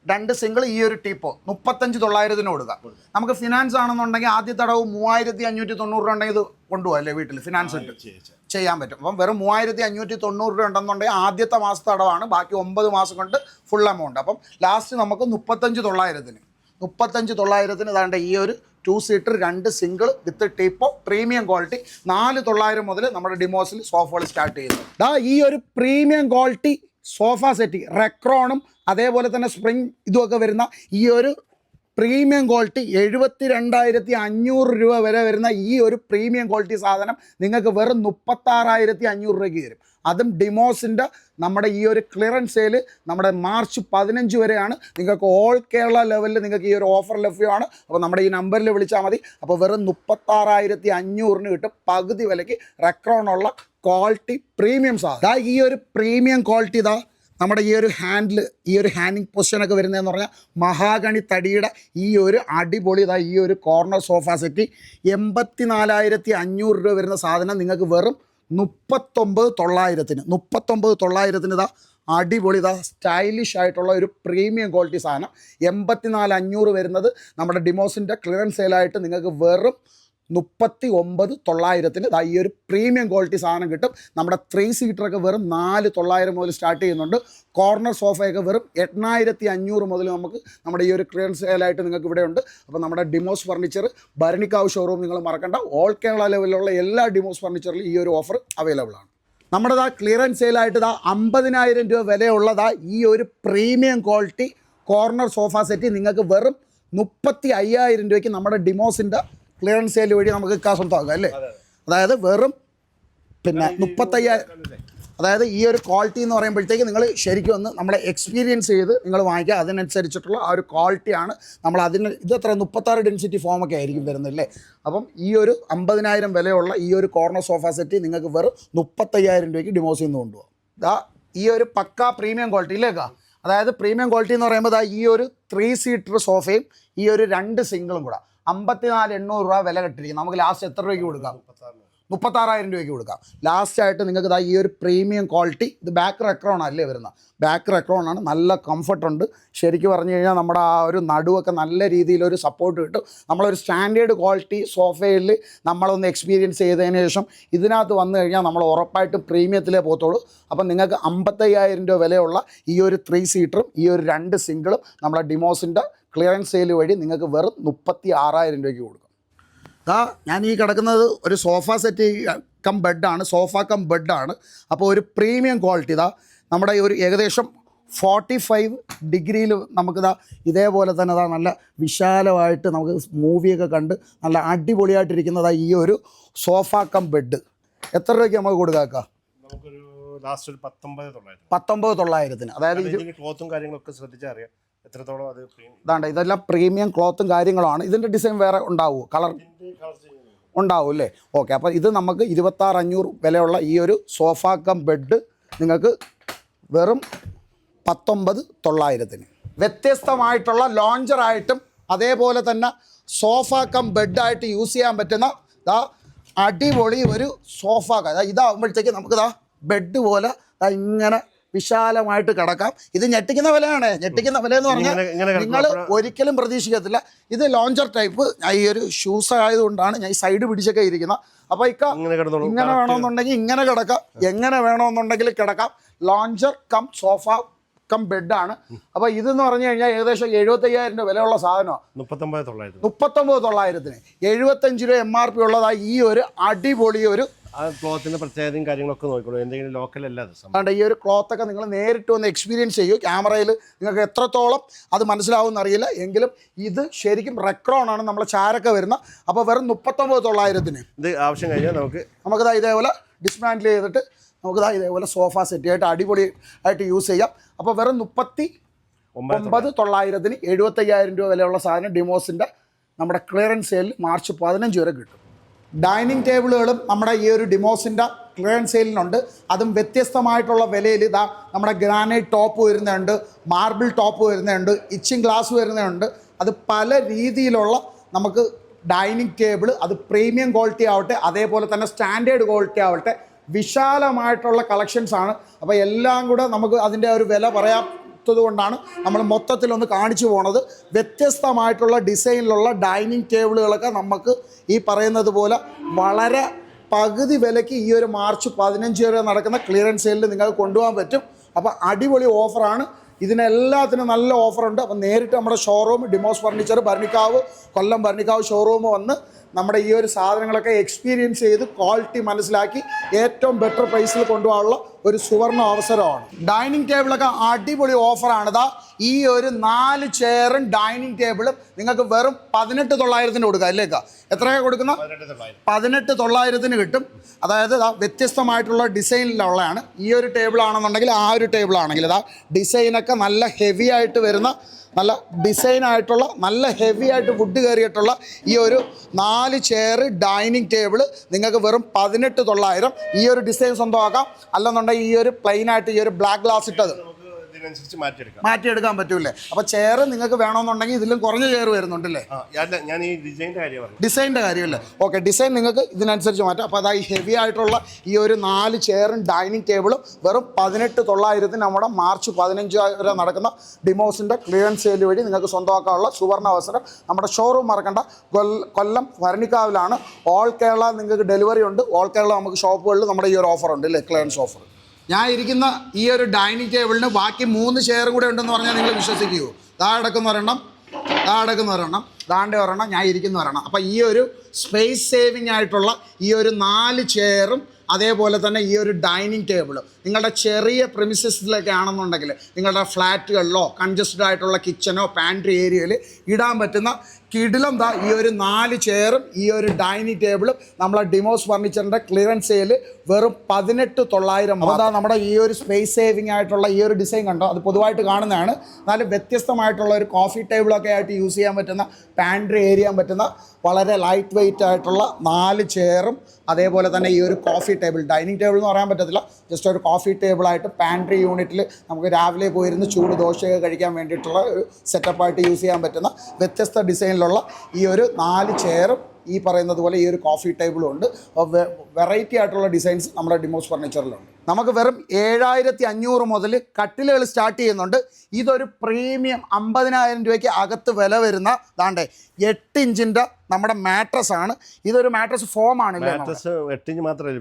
രണ്ട് സിംഗിൾ ഈ ഒരു ടീപ്പോ മുപ്പത്തഞ്ച് തൊള്ളായിരത്തിന് കൊടുക്കാം. നമുക്ക് ഫിനാൻസ് ആണെന്നുണ്ടെങ്കിൽ ആദ്യ തടവ് മൂവായിരത്തി അഞ്ഞൂറ്റി തൊണ്ണൂറ് രൂപ ഉണ്ടെങ്കിൽ ഇത് കൊണ്ടുപോകാം അല്ലേ വീട്ടിൽ ഫിനാൻസ് ഇട്ട് ചെയ്യാൻ പറ്റും. അപ്പം വെറും മൂവായിരത്തി അഞ്ഞൂറ്റി തൊണ്ണൂറ് രൂപ ഉണ്ടെന്നുണ്ടെങ്കിൽ ആദ്യത്തെ മാസത്തെ അടവാണ്. ബാക്കി ഒമ്പത് മാസം കൊണ്ട് ഫുൾ എമൗണ്ട് അപ്പം ലാസ്റ്റ് നമുക്ക് മുപ്പത്തഞ്ച് തൊള്ളായിരത്തിന്. മുപ്പത്തഞ്ച് തൊള്ളായിരത്തിന് ഇതാണ്ട് ഈ ഒരു ടു സീറ്റർ രണ്ട് single with teapoy premium quality നാല് തൊള്ളായിരം മുതൽ നമ്മുടെ ഡിമോസിൽ സോഫകൾ സ്റ്റാർട്ട് ചെയ്യുന്നു. ദാ ഈ ഒരു പ്രീമിയം ക്വാളിറ്റി സോഫ സെറ്റ് റെക്രോണും അതേപോലെ തന്നെ സ്പ്രിങ് ഇതുമൊക്കെ വരുന്ന ഈ ഒരു പ്രീമിയം ക്വാളിറ്റി എഴുപത്തി രണ്ടായിരത്തി അഞ്ഞൂറ് രൂപ വരെ വരുന്ന ഈ ഒരു പ്രീമിയം ക്വാളിറ്റി സാധനം നിങ്ങൾക്ക് വെറും മുപ്പത്താറായിരത്തി അഞ്ഞൂറ് രൂപയ്ക്ക് തരും. അതും ഡിമോസിന്റെ നമ്മുടെ ഈ ഒരു ക്ലിയറൻസ് സെയിൽ നമ്മുടെ മാർച്ച് പതിനഞ്ച് വരെയാണ്. നിങ്ങൾക്ക് ഓൾ കേരള ലെവലിൽ നിങ്ങൾക്ക് ഈ ഒരു ഓഫർ ലഭ്യമാണ്. അപ്പോൾ നമ്മുടെ ഈ നമ്പറിൽ വിളിച്ചാൽ മതി. അപ്പോൾ വെറും മുപ്പത്താറായിരത്തി അഞ്ഞൂറിന് കിട്ടും പകുതി വിലയ്ക്ക് റെക്രോണുള്ള ക്വാളിറ്റി പ്രീമിയം സാധനം. ഈ ഒരു പ്രീമിയം ക്വാളിറ്റി ഇതാ നമ്മുടെ ഈ ഒരു ഹാൻഡിൽ ഈ ഒരു ഹാൻഡിങ് പൊസിഷനൊക്കെ വരുന്നതെന്ന് പറഞ്ഞാൽ മഹാഗണി തടിയുടെ ഈ ഒരു അടിപൊളി ഇതാ ഈ ഒരു കോർണർ സോഫ സെറ്റ് എൺപത്തി നാലായിരത്തി അഞ്ഞൂറ് രൂപ വരുന്ന സാധനം നിങ്ങൾക്ക് വെറും മുപ്പത്തൊമ്പത് തൊള്ളായിരത്തിന് മുപ്പത്തൊമ്പത് തൊള്ളായിരത്തിന് ഇതാ അടിപൊളി ഇതാ സ്റ്റൈലിഷ് ആയിട്ടുള്ള ഒരു പ്രീമിയം ക്വാളിറ്റി സാധനം. എൺപത്തിനാല് അഞ്ഞൂറ് വരുന്നത് നമ്മുടെ ഡിമോസിന്റെ ക്ലിയറൻസ് സെയിലായിട്ട് നിങ്ങൾക്ക് വെറും മുപ്പത്തി ഒമ്പത് തൊള്ളായിരത്തിന് ഈ ഒരു പ്രീമിയം ക്വാളിറ്റി സാധനം കിട്ടും. നമ്മുടെ ത്രീ സീറ്ററൊക്കെ വെറും നാല് തൊള്ളായിരം മുതൽ സ്റ്റാർട്ട് ചെയ്യുന്നുണ്ട്. കോർണർ സോഫയൊക്കെ വെറും എണ്ണായിരത്തി അഞ്ഞൂറ് മുതൽ നമുക്ക് നമ്മുടെ ഈ ഒരു ക്ലിയറൻസ് സെയിലായിട്ട് നിങ്ങൾക്ക് ഇവിടെ ഉണ്ട്. അപ്പോൾ നമ്മുടെ ഡിമോസ് ഫർണിച്ചർ ഭരണിക്കാവ് ഷോറൂം നിങ്ങൾ മറക്കണ്ട. ഓൾ കേരള ലെവലിലുള്ള എല്ലാ ഡിമോസ് ഫർണിച്ചറിലും ഈ ഒരു ഓഫർ അവൈലബിൾ ആണ്. നമ്മുടെ ദാ ക്ലിയറൻസ് സെയിലായിട്ട് ദാ അമ്പതിനായിരം രൂപ വിലയുള്ളതാ ഈ ഒരു premium quality corner sofa set നിങ്ങൾക്ക് വെറും മുപ്പത്തി അയ്യായിരം രൂപയ്ക്ക് നമ്മുടെ ഡിമോസിന്റെ ക്ലിയറൻസ് സെയിൽ വഴി നമുക്ക് സ്വന്തമാക്കാം അല്ലേ? അതായത് വെറും പിന്നെ മുപ്പത്തയ്യായിരം അതായത് ഈ ഒരു ക്വാളിറ്റി എന്ന് പറയുമ്പോഴത്തേക്ക് നിങ്ങൾ ശരിക്കും ഒന്ന് നമ്മളെ എക്സ്പീരിയൻസ് ചെയ്ത് നിങ്ങൾ വാങ്ങിക്കുക. അതിനനുസരിച്ചിട്ടുള്ള ആ ഒരു ക്വാളിറ്റിയാണ് നമ്മൾ അതിന് ഇത് എത്ര? മുപ്പത്താറ് ഡെൻസിറ്റി ഫോമൊക്കെ ആയിരിക്കും വരുന്നത് അല്ലേ? അപ്പം ഈ ഒരു അമ്പതിനായിരം വിലയുള്ള ഈ ഒരു കോർണർ സോഫ സെറ്റ് നിങ്ങൾക്ക് വെറും മുപ്പത്തയ്യായിരം രൂപയ്ക്ക് ഡിമോസിൽ നിന്ന് കൊണ്ടുപോകാം. ദാ ഈ ഒരു പക്ക പ്രീമിയം ക്വാളിറ്റി ഇല്ലേക്കാ അതായത് പ്രീമിയം ക്വാളിറ്റി എന്ന് പറയുമ്പോൾ ഈ ഒരു ത്രീ സീറ്റർ സോഫയും ഈ ഒരു രണ്ട് സിംഗിളും കൂടെ. അമ്പത്തിനാല് എണ്ണൂറ് രൂപ വില കെട്ടിരിക്കും നമുക്ക് ലാസ്റ്റ് എത്ര രൂപയ്ക്ക് കൊടുക്കാം? മുപ്പത്താറായിരം രൂപയ്ക്ക് കൊടുക്കാം. ലാസ്റ്റ് ആയിട്ട് നിങ്ങൾക്ക് ഈ ഒരു പ്രീമിയം ക്വാളിറ്റി ഇത് ബാക്ക് റെക്രോൺ അല്ലേ വരുന്നത്? ബാക്ക് റെക്രോൺ ആണ്. നല്ല കംഫർട്ട് ഉണ്ട്. ശരിക്കും പറഞ്ഞു കഴിഞ്ഞാൽ നമ്മുടെ ആ ഒരു നടുവൊക്കെ നല്ല രീതിയിലൊരു സപ്പോർട്ട് കിട്ടും. നമ്മളൊരു സ്റ്റാൻഡേർഡ് ക്വാളിറ്റി സോഫയിൽ നമ്മളൊന്ന് എക്സ്പീരിയൻസ് ചെയ്തതിന് ശേഷം ഇതിനകത്ത് വന്നു കഴിഞ്ഞാൽ നമ്മൾ ഉറപ്പായിട്ടും പ്രീമിയത്തിലേ പോകത്തുള്ളൂ. അപ്പം നിങ്ങൾക്ക് അമ്പത്തയ്യായിരം രൂപ വിലയുള്ള ഈ ഒരു ത്രീ സീറ്ററും ഈ ഒരു രണ്ട് സിംഗിളും നമ്മുടെ ഡിമോസിന്റെ ക്ലിയറൻസ് സെയിൽ വഴി നിങ്ങൾക്ക് വെറും മുപ്പത്തി ആറായിരം രൂപയ്ക്ക് കൊടുക്കും. ദാ ഞാൻ ഈ കിടക്കുന്നത് ഒരു സോഫ സെറ്റ് കം ബെഡാണ് സോഫ കം ബെഡാണ് അപ്പോൾ ഒരു പ്രീമിയം ക്വാളിറ്റി ഇതാ നമ്മുടെ ഈ ഒരു ഏകദേശം ഫോർട്ടി ഫൈവ് ഡിഗ്രിയിൽ നമുക്കിതാ ഇതേപോലെ തന്നെ ഇതാ നല്ല വിശാലമായിട്ട് നമുക്ക് മൂവിയൊക്കെ കണ്ട് നല്ല അടിപൊളിയായിട്ടിരിക്കുന്നതാ ഈ ഒരു സോഫ കം ബെഡ് എത്ര രൂപയ്ക്ക് നമുക്ക് കൊടുക്കാക്ക? നമുക്കൊരു ലാസ്റ്റ് ഒരു പത്തൊമ്പത് തൊള്ളായിരം. തൊള്ളായിരത്തിന്. അതായത് ക്ലോത്തും കാര്യങ്ങളൊക്കെ ശ്രദ്ധിച്ചാൽ അറിയാം. എത്രത്തോളം അത്. ഇതാണ്ട് ഇതെല്ലാം പ്രീമിയം ക്ലോത്തും കാര്യങ്ങളുമാണ് ഇതിന്റെ ഡിസൈൻ വേറെ ഉണ്ടാവുമോ കളർ. ഉണ്ടാവും അല്ലേ ഓക്കെ അപ്പോൾ ഇത് നമുക്ക് ഇരുപത്താറ് അഞ്ഞൂറ് വിലയുള്ള ഈ ഒരു സോഫ കം ബെഡ് നിങ്ങൾക്ക് വെറും പത്തൊമ്പത് തൊള്ളായിരത്തിന് വ്യത്യസ്തമായിട്ടുള്ള ലോഞ്ചറായിട്ടും അതേപോലെ തന്നെ സോഫ കം ബെഡായിട്ട് യൂസ് ചെയ്യാൻ പറ്റുന്ന ദാ അടിപൊളി ഒരു സോഫ ഇതാ ഇതാകുമ്പോഴത്തേക്ക് നമുക്ക് ദാ ബെഡ് പോലെ ഇങ്ങനെ വിശാലമായിട്ട് കിടക്കാം. ഇത് ഞെട്ടിക്കുന്ന വിലയാണ്. ഞെട്ടിക്കുന്ന വില എന്ന് പറഞ്ഞാൽ നിങ്ങൾ ഒരിക്കലും പ്രതീക്ഷിക്കത്തില്ല. ഇത് ലോഞ്ചർ ടൈപ്പ്. ഞാൻ ഈ ഒരു ഷൂസ് ആയതുകൊണ്ടാണ് ഞാൻ ഈ സൈഡ് പിടിച്ചൊക്കെ ഇരിക്കുന്നത്. അപ്പോൾ ഇക്ക ഇങ്ങനെ വേണമെന്നുണ്ടെങ്കിൽ ഇങ്ങനെ കിടക്കാം. എങ്ങനെ വേണമെന്നുണ്ടെങ്കിൽ കിടക്കാം. ലോഞ്ചർ കം സോഫ കം ബെഡാണ് അപ്പോൾ ഇതെന്ന് പറഞ്ഞു കഴിഞ്ഞാൽ ഏകദേശം എഴുപത്തയ്യായിരം രൂപ വിലയുള്ള സാധനമാണ്. മുപ്പത്തൊമ്പത് തൊള്ളായിരത്തിന്. എഴുപത്തഞ്ച് രൂപ എം ആർ പി ഉള്ളതായി ഈ ഒരു അടിപൊളി ഒരു ആ ക്ലോത്തിന്റെ പ്രത്യേകതയും കാര്യങ്ങളൊക്കെ നോക്കിക്കോളൂ. എന്തെങ്കിലും ലോക്കൽ അല്ല അതുകൊണ്ട് ഈ ഒരു ക്ലോത്ത് ഒക്കെ നിങ്ങൾ നേരിട്ട് വന്ന് എക്സ്പീരിയൻസ് ചെയ്യൂ. ക്യാമറയിൽ നിങ്ങൾക്ക് എത്രത്തോളം അത് മനസ്സിലാവുമെന്ന് അറിയില്ല. എങ്കിലും ഇത് ശരിക്കും റെക്രോൺ ആണ് നമ്മളെ ചാരൊക്കെ വരുന്ന. അപ്പോൾ വെറും മുപ്പത്തൊമ്പത് തൊള്ളായിരത്തിന്. ഇത് ആവശ്യം കഴിഞ്ഞാൽ നമുക്ക് നമുക്കിതാ ഇതേപോലെ ഡിസ്മാൻഡിൽ ചെയ്തിട്ട് നമുക്കിതാ ഇതേപോലെ സോഫ സെറ്റ് ആയിട്ട് അടിപൊളി ആയിട്ട് യൂസ് ചെയ്യാം. അപ്പോൾ വെറും മുപ്പത്തി ഒമ്പത് തൊള്ളായിരത്തിന് എഴുപത്തയ്യായിരം രൂപ വിലയുള്ള സാധനം ഡിമോസിന്റെ നമ്മുടെ ക്ലിയറൻസ് സെയിൽ മാർച്ച് പതിനഞ്ച് വരെ കിട്ടും. ഡൈനിങ് ടേബിളുകളും നമ്മുടെ ഈ ഒരു ഡിമോസിന്റെ ക്ലിയറൻസ് സെയിലിനുണ്ട്. അതും വ്യത്യസ്തമായിട്ടുള്ള വിലയിൽ ഇതാ നമ്മുടെ ഗ്രാനൈറ്റ് ടോപ്പ് വരുന്നുണ്ട് മാർബിൾ ടോപ്പ് വരുന്നുണ്ട് ഇച്ചിങ് ഗ്ലാസ് വരുന്നുണ്ട്. അത് പല രീതിയിലുള്ള നമുക്ക് ഡൈനിങ് ടേബിൾ അത് പ്രീമിയം ക്വാളിറ്റി ആവട്ടെ അതേപോലെ തന്നെ സ്റ്റാൻഡേർഡ് ക്വാളിറ്റി ആവട്ടെ വിശാലമായിട്ടുള്ള കളക്ഷൻസ് ആണ് അപ്പോൾ എല്ലാം കൂടെ നമുക്ക് അതിന്റെ ഒരു വില പറയാത്തത് കൊണ്ടാണ് നമ്മൾ മൊത്തത്തിലൊന്ന് കാണിച്ചു പോണത്. വ്യത്യസ്തമായിട്ടുള്ള ഡിസൈനിലുള്ള ഡൈനിങ് ടേബിളുകളൊക്കെ നമുക്ക് ഈ പറയുന്നത് പോലെ വളരെ പകുതി വിലയ്ക്ക് ഈ ഒരു മാർച്ച് പതിനഞ്ച് വരെ നടക്കുന്ന ക്ലിയറൻസ് സെയിലിൽ നിങ്ങൾക്ക് കൊണ്ടുപോകാൻ പറ്റും. അപ്പോൾ അടിപൊളി ഓഫറാണ്. ഇതിനെല്ലാത്തിനും നല്ല ഓഫറുണ്ട്. അപ്പം നേരിട്ട് നമ്മുടെ showroom Demos furniture Bharanikkavu Kollam Bharanikkavu showroom വന്ന് നമ്മുടെ ഈ ഒരു സാധനങ്ങളൊക്കെ എക്സ്പീരിയൻസ് ചെയ്ത് ക്വാളിറ്റി മനസ്സിലാക്കി ഏറ്റവും ബെറ്റർ പ്രൈസിൽ കൊണ്ടുപോകാനുള്ള ഒരു സുവർണ അവസരമാണ്. ഡൈനിങ് ടേബിളൊക്കെ അടിപൊളി ഓഫറാണ് ഇതാ ഈ ഒരു നാല് ചെയറും ഡൈനിങ് ടേബിളും നിങ്ങൾക്ക് വെറും പതിനെട്ട് തൊള്ളായിരത്തിന് കൊടുക്കുക അല്ലേക്ക എത്രയാണ് കൊടുക്കുന്ന? പതിനെട്ട് തൊള്ളായിരം. പതിനെട്ട് തൊള്ളായിരത്തിന് കിട്ടും. അതായത് വ്യത്യസ്തമായിട്ടുള്ള ഡിസൈനിലുള്ളതാണ് ഈ ഒരു ടേബിൾ ആണെന്നുണ്ടെങ്കിൽ ആ ഒരു ടേബിൾ ആണെങ്കിൽ ഇതാ ഡിസൈനൊക്കെ നല്ല ഹെവി ആയിട്ട് വരുന്ന നല്ല ഡിസൈനായിട്ടുള്ള നല്ല ഹെവി ആയിട്ട് വുഡ് കയറിയിട്ടുള്ള ഈ ഒരു നാല് ചെയർ ഡൈനിങ് ടേബിൾ നിങ്ങൾക്ക് വെറും പതിനെട്ട് തൊള്ളായിരം. ഈ ഒരു ഡിസൈൻ സ്വന്തമാക്കാം. അല്ലെന്നുണ്ടെങ്കിൽ ഈ ഒരു പ്ലെയിനായിട്ട് ഈ ഒരു ബ്ലാക്ക് ഗ്ലാസ് ഇട്ടത്. നമുക്ക് ഇതിനനുസരിച്ച് മാറ്റിയെടുക്കാം. മാറ്റിയെടുക്കാൻ പറ്റൂലേ അപ്പൊ ചെയർ നിങ്ങൾക്ക് വേണമെന്നുണ്ടെങ്കിൽ ഇതിലും കുറഞ്ഞ ചെയർ വരുന്നുണ്ടല്ലേ? ഞാൻ ഈ ഡിസൈന്റെ കാര്യം പറഞ്ഞു. ഡിസൈന്റെ കാര്യമല്ലേ? ഓക്കെ ഡിസൈൻ നിങ്ങൾക്ക് ഇതിനനുസരിച്ച് മാറ്റാം. അപ്പോൾ അതായത് ഹെവി ആയിട്ടുള്ള ഈ ഒരു നാല് ചെയറും ഡൈനിങ് ടേബിളും വെറും പതിനെട്ട് തൊള്ളായിരത്തിന് നമ്മുടെ മാർച്ച് പതിനഞ്ച് വരെ നടക്കുന്ന ഡിമോസിന്റെ ക്ലിയറൻസ് സെയിൽ വഴി നിങ്ങൾക്ക് സ്വന്തമാക്കാനുള്ള സുവർണ അവസരം നമ്മുടെ ഷോറൂം മറക്കണ്ട. കൊല്ലം ഭരണിക്കാവിലാണ് ഓൾ കേരള നിങ്ങൾക്ക് ഡെലിവറി ഉണ്ട്. ഓൾ കേരള നമുക്ക് ഷോപ്പുകളിൽ നമ്മുടെ ഈ ഒരു ഓഫർ ഉണ്ട് അല്ലേ? ക്ലിയറൻസ് ഓഫർ ഞാൻ ഇരിക്കുന്ന ഈ ഒരു ഡൈനിങ് ടേബിളിന് ബാക്കി മൂന്ന് ചെയർ കൂടെ ഉണ്ടെന്ന് പറഞ്ഞാൽ നിങ്ങൾ വിശ്വസിക്കുമോ ദാ കിടക്കുന്ന ഒരെണ്ണം. ദാ ഒരെണ്ണം. ദാണ്ടെ ഒരെണ്ണം. ഞാൻ ഇരിക്കുന്ന ഒരെണ്ണം. അപ്പം ഈ ഒരു സ്പേസ് സേവിങ് ആയിട്ടുള്ള ഈ ഒരു നാല് ചെയറും അതേപോലെ തന്നെ ഈ ഒരു ഡൈനിങ് ടേബിൾ നിങ്ങളുടെ ചെറിയ പ്രിമിസസിലൊക്കെ ആണെന്നുണ്ടെങ്കിൽ നിങ്ങളുടെ ഫ്ലാറ്റുകളിലോ കൺജസ്റ്റഡ് ആയിട്ടുള്ള കിച്ചനോ പാൻട്രി ഏരിയയിൽ ഇടാൻ പറ്റുന്ന കിടിലം ദാ ഈ ഒരു നാല് ചെയറും ഈ ഒരു ഡൈനിങ് ടേബിളും നമ്മളെ ഡിമോസ് ഫർണിച്ചറിന്റെ ക്ലിയറൻസ് സെയിൽ വെറും പതിനെട്ട് തൊള്ളായിരം അതാ നമ്മുടെ ഈ ഒരു സ്പേസ് സേവിങ് ആയിട്ടുള്ള ഈ ഒരു ഡിസൈൻ കണ്ടോ? അത് പൊതുവായിട്ട് കാണുന്നതാണ്. എന്നാലും വ്യത്യസ്തമായിട്ടുള്ള ഒരു കോഫി ടേബിളൊക്കെ ആയിട്ട് യൂസ് ചെയ്യാൻ പറ്റുന്ന പാൻട്രി ഏരിയാൻ ചെയ്യാൻ പറ്റുന്ന വളരെ ലൈറ്റ് വെയിറ്റ് ആയിട്ടുള്ള നാല് ചെയറും അതേപോലെ തന്നെ ഈ ഒരു കോഫി ടേബിൾ ഡൈനിങ് ടേബിൾ എന്ന് പറയാൻ പറ്റത്തില്ല. ജസ്റ്റ് ഒരു കോഫി ടേബിളായിട്ട് പാൻട്രി യൂണിറ്റിൽ നമുക്ക് രാവിലെ പോയിരുന്ന് ചൂട് ദോശയൊക്കെ കഴിക്കാൻ വേണ്ടിയിട്ടുള്ള ഒരു സെറ്റപ്പായിട്ട് യൂസ് ചെയ്യാൻ പറ്റുന്ന വ്യത്യസ്ത ഡിസൈനിലുള്ള ഈ ഒരു നാല് ചെയറും ഈ പറയുന്നത് പോലെ ഈ ഒരു കോഫി ടേബിളും ഉണ്ട്. വെറൈറ്റി ആയിട്ടുള്ള ഡിസൈൻസ് നമ്മുടെ ഡിമോസ് ഫർണിച്ചറിലുണ്ട് നമുക്ക് വെറും ഏഴായിരത്തി അഞ്ഞൂറ് മുതൽ കട്ടിലുകൾ സ്റ്റാർട്ട് ചെയ്യുന്നുണ്ട്. ഇതൊരു പ്രീമിയം അമ്പതിനായിരം രൂപയ്ക്ക് അകത്ത് വില വരുന്ന ദാണ്ടേ എട്ട് ഇഞ്ചിന്റെ നമ്മുടെ മാട്രസ് ആണ്. ഇതൊരു മാട്രസ് ഫോം ആണ്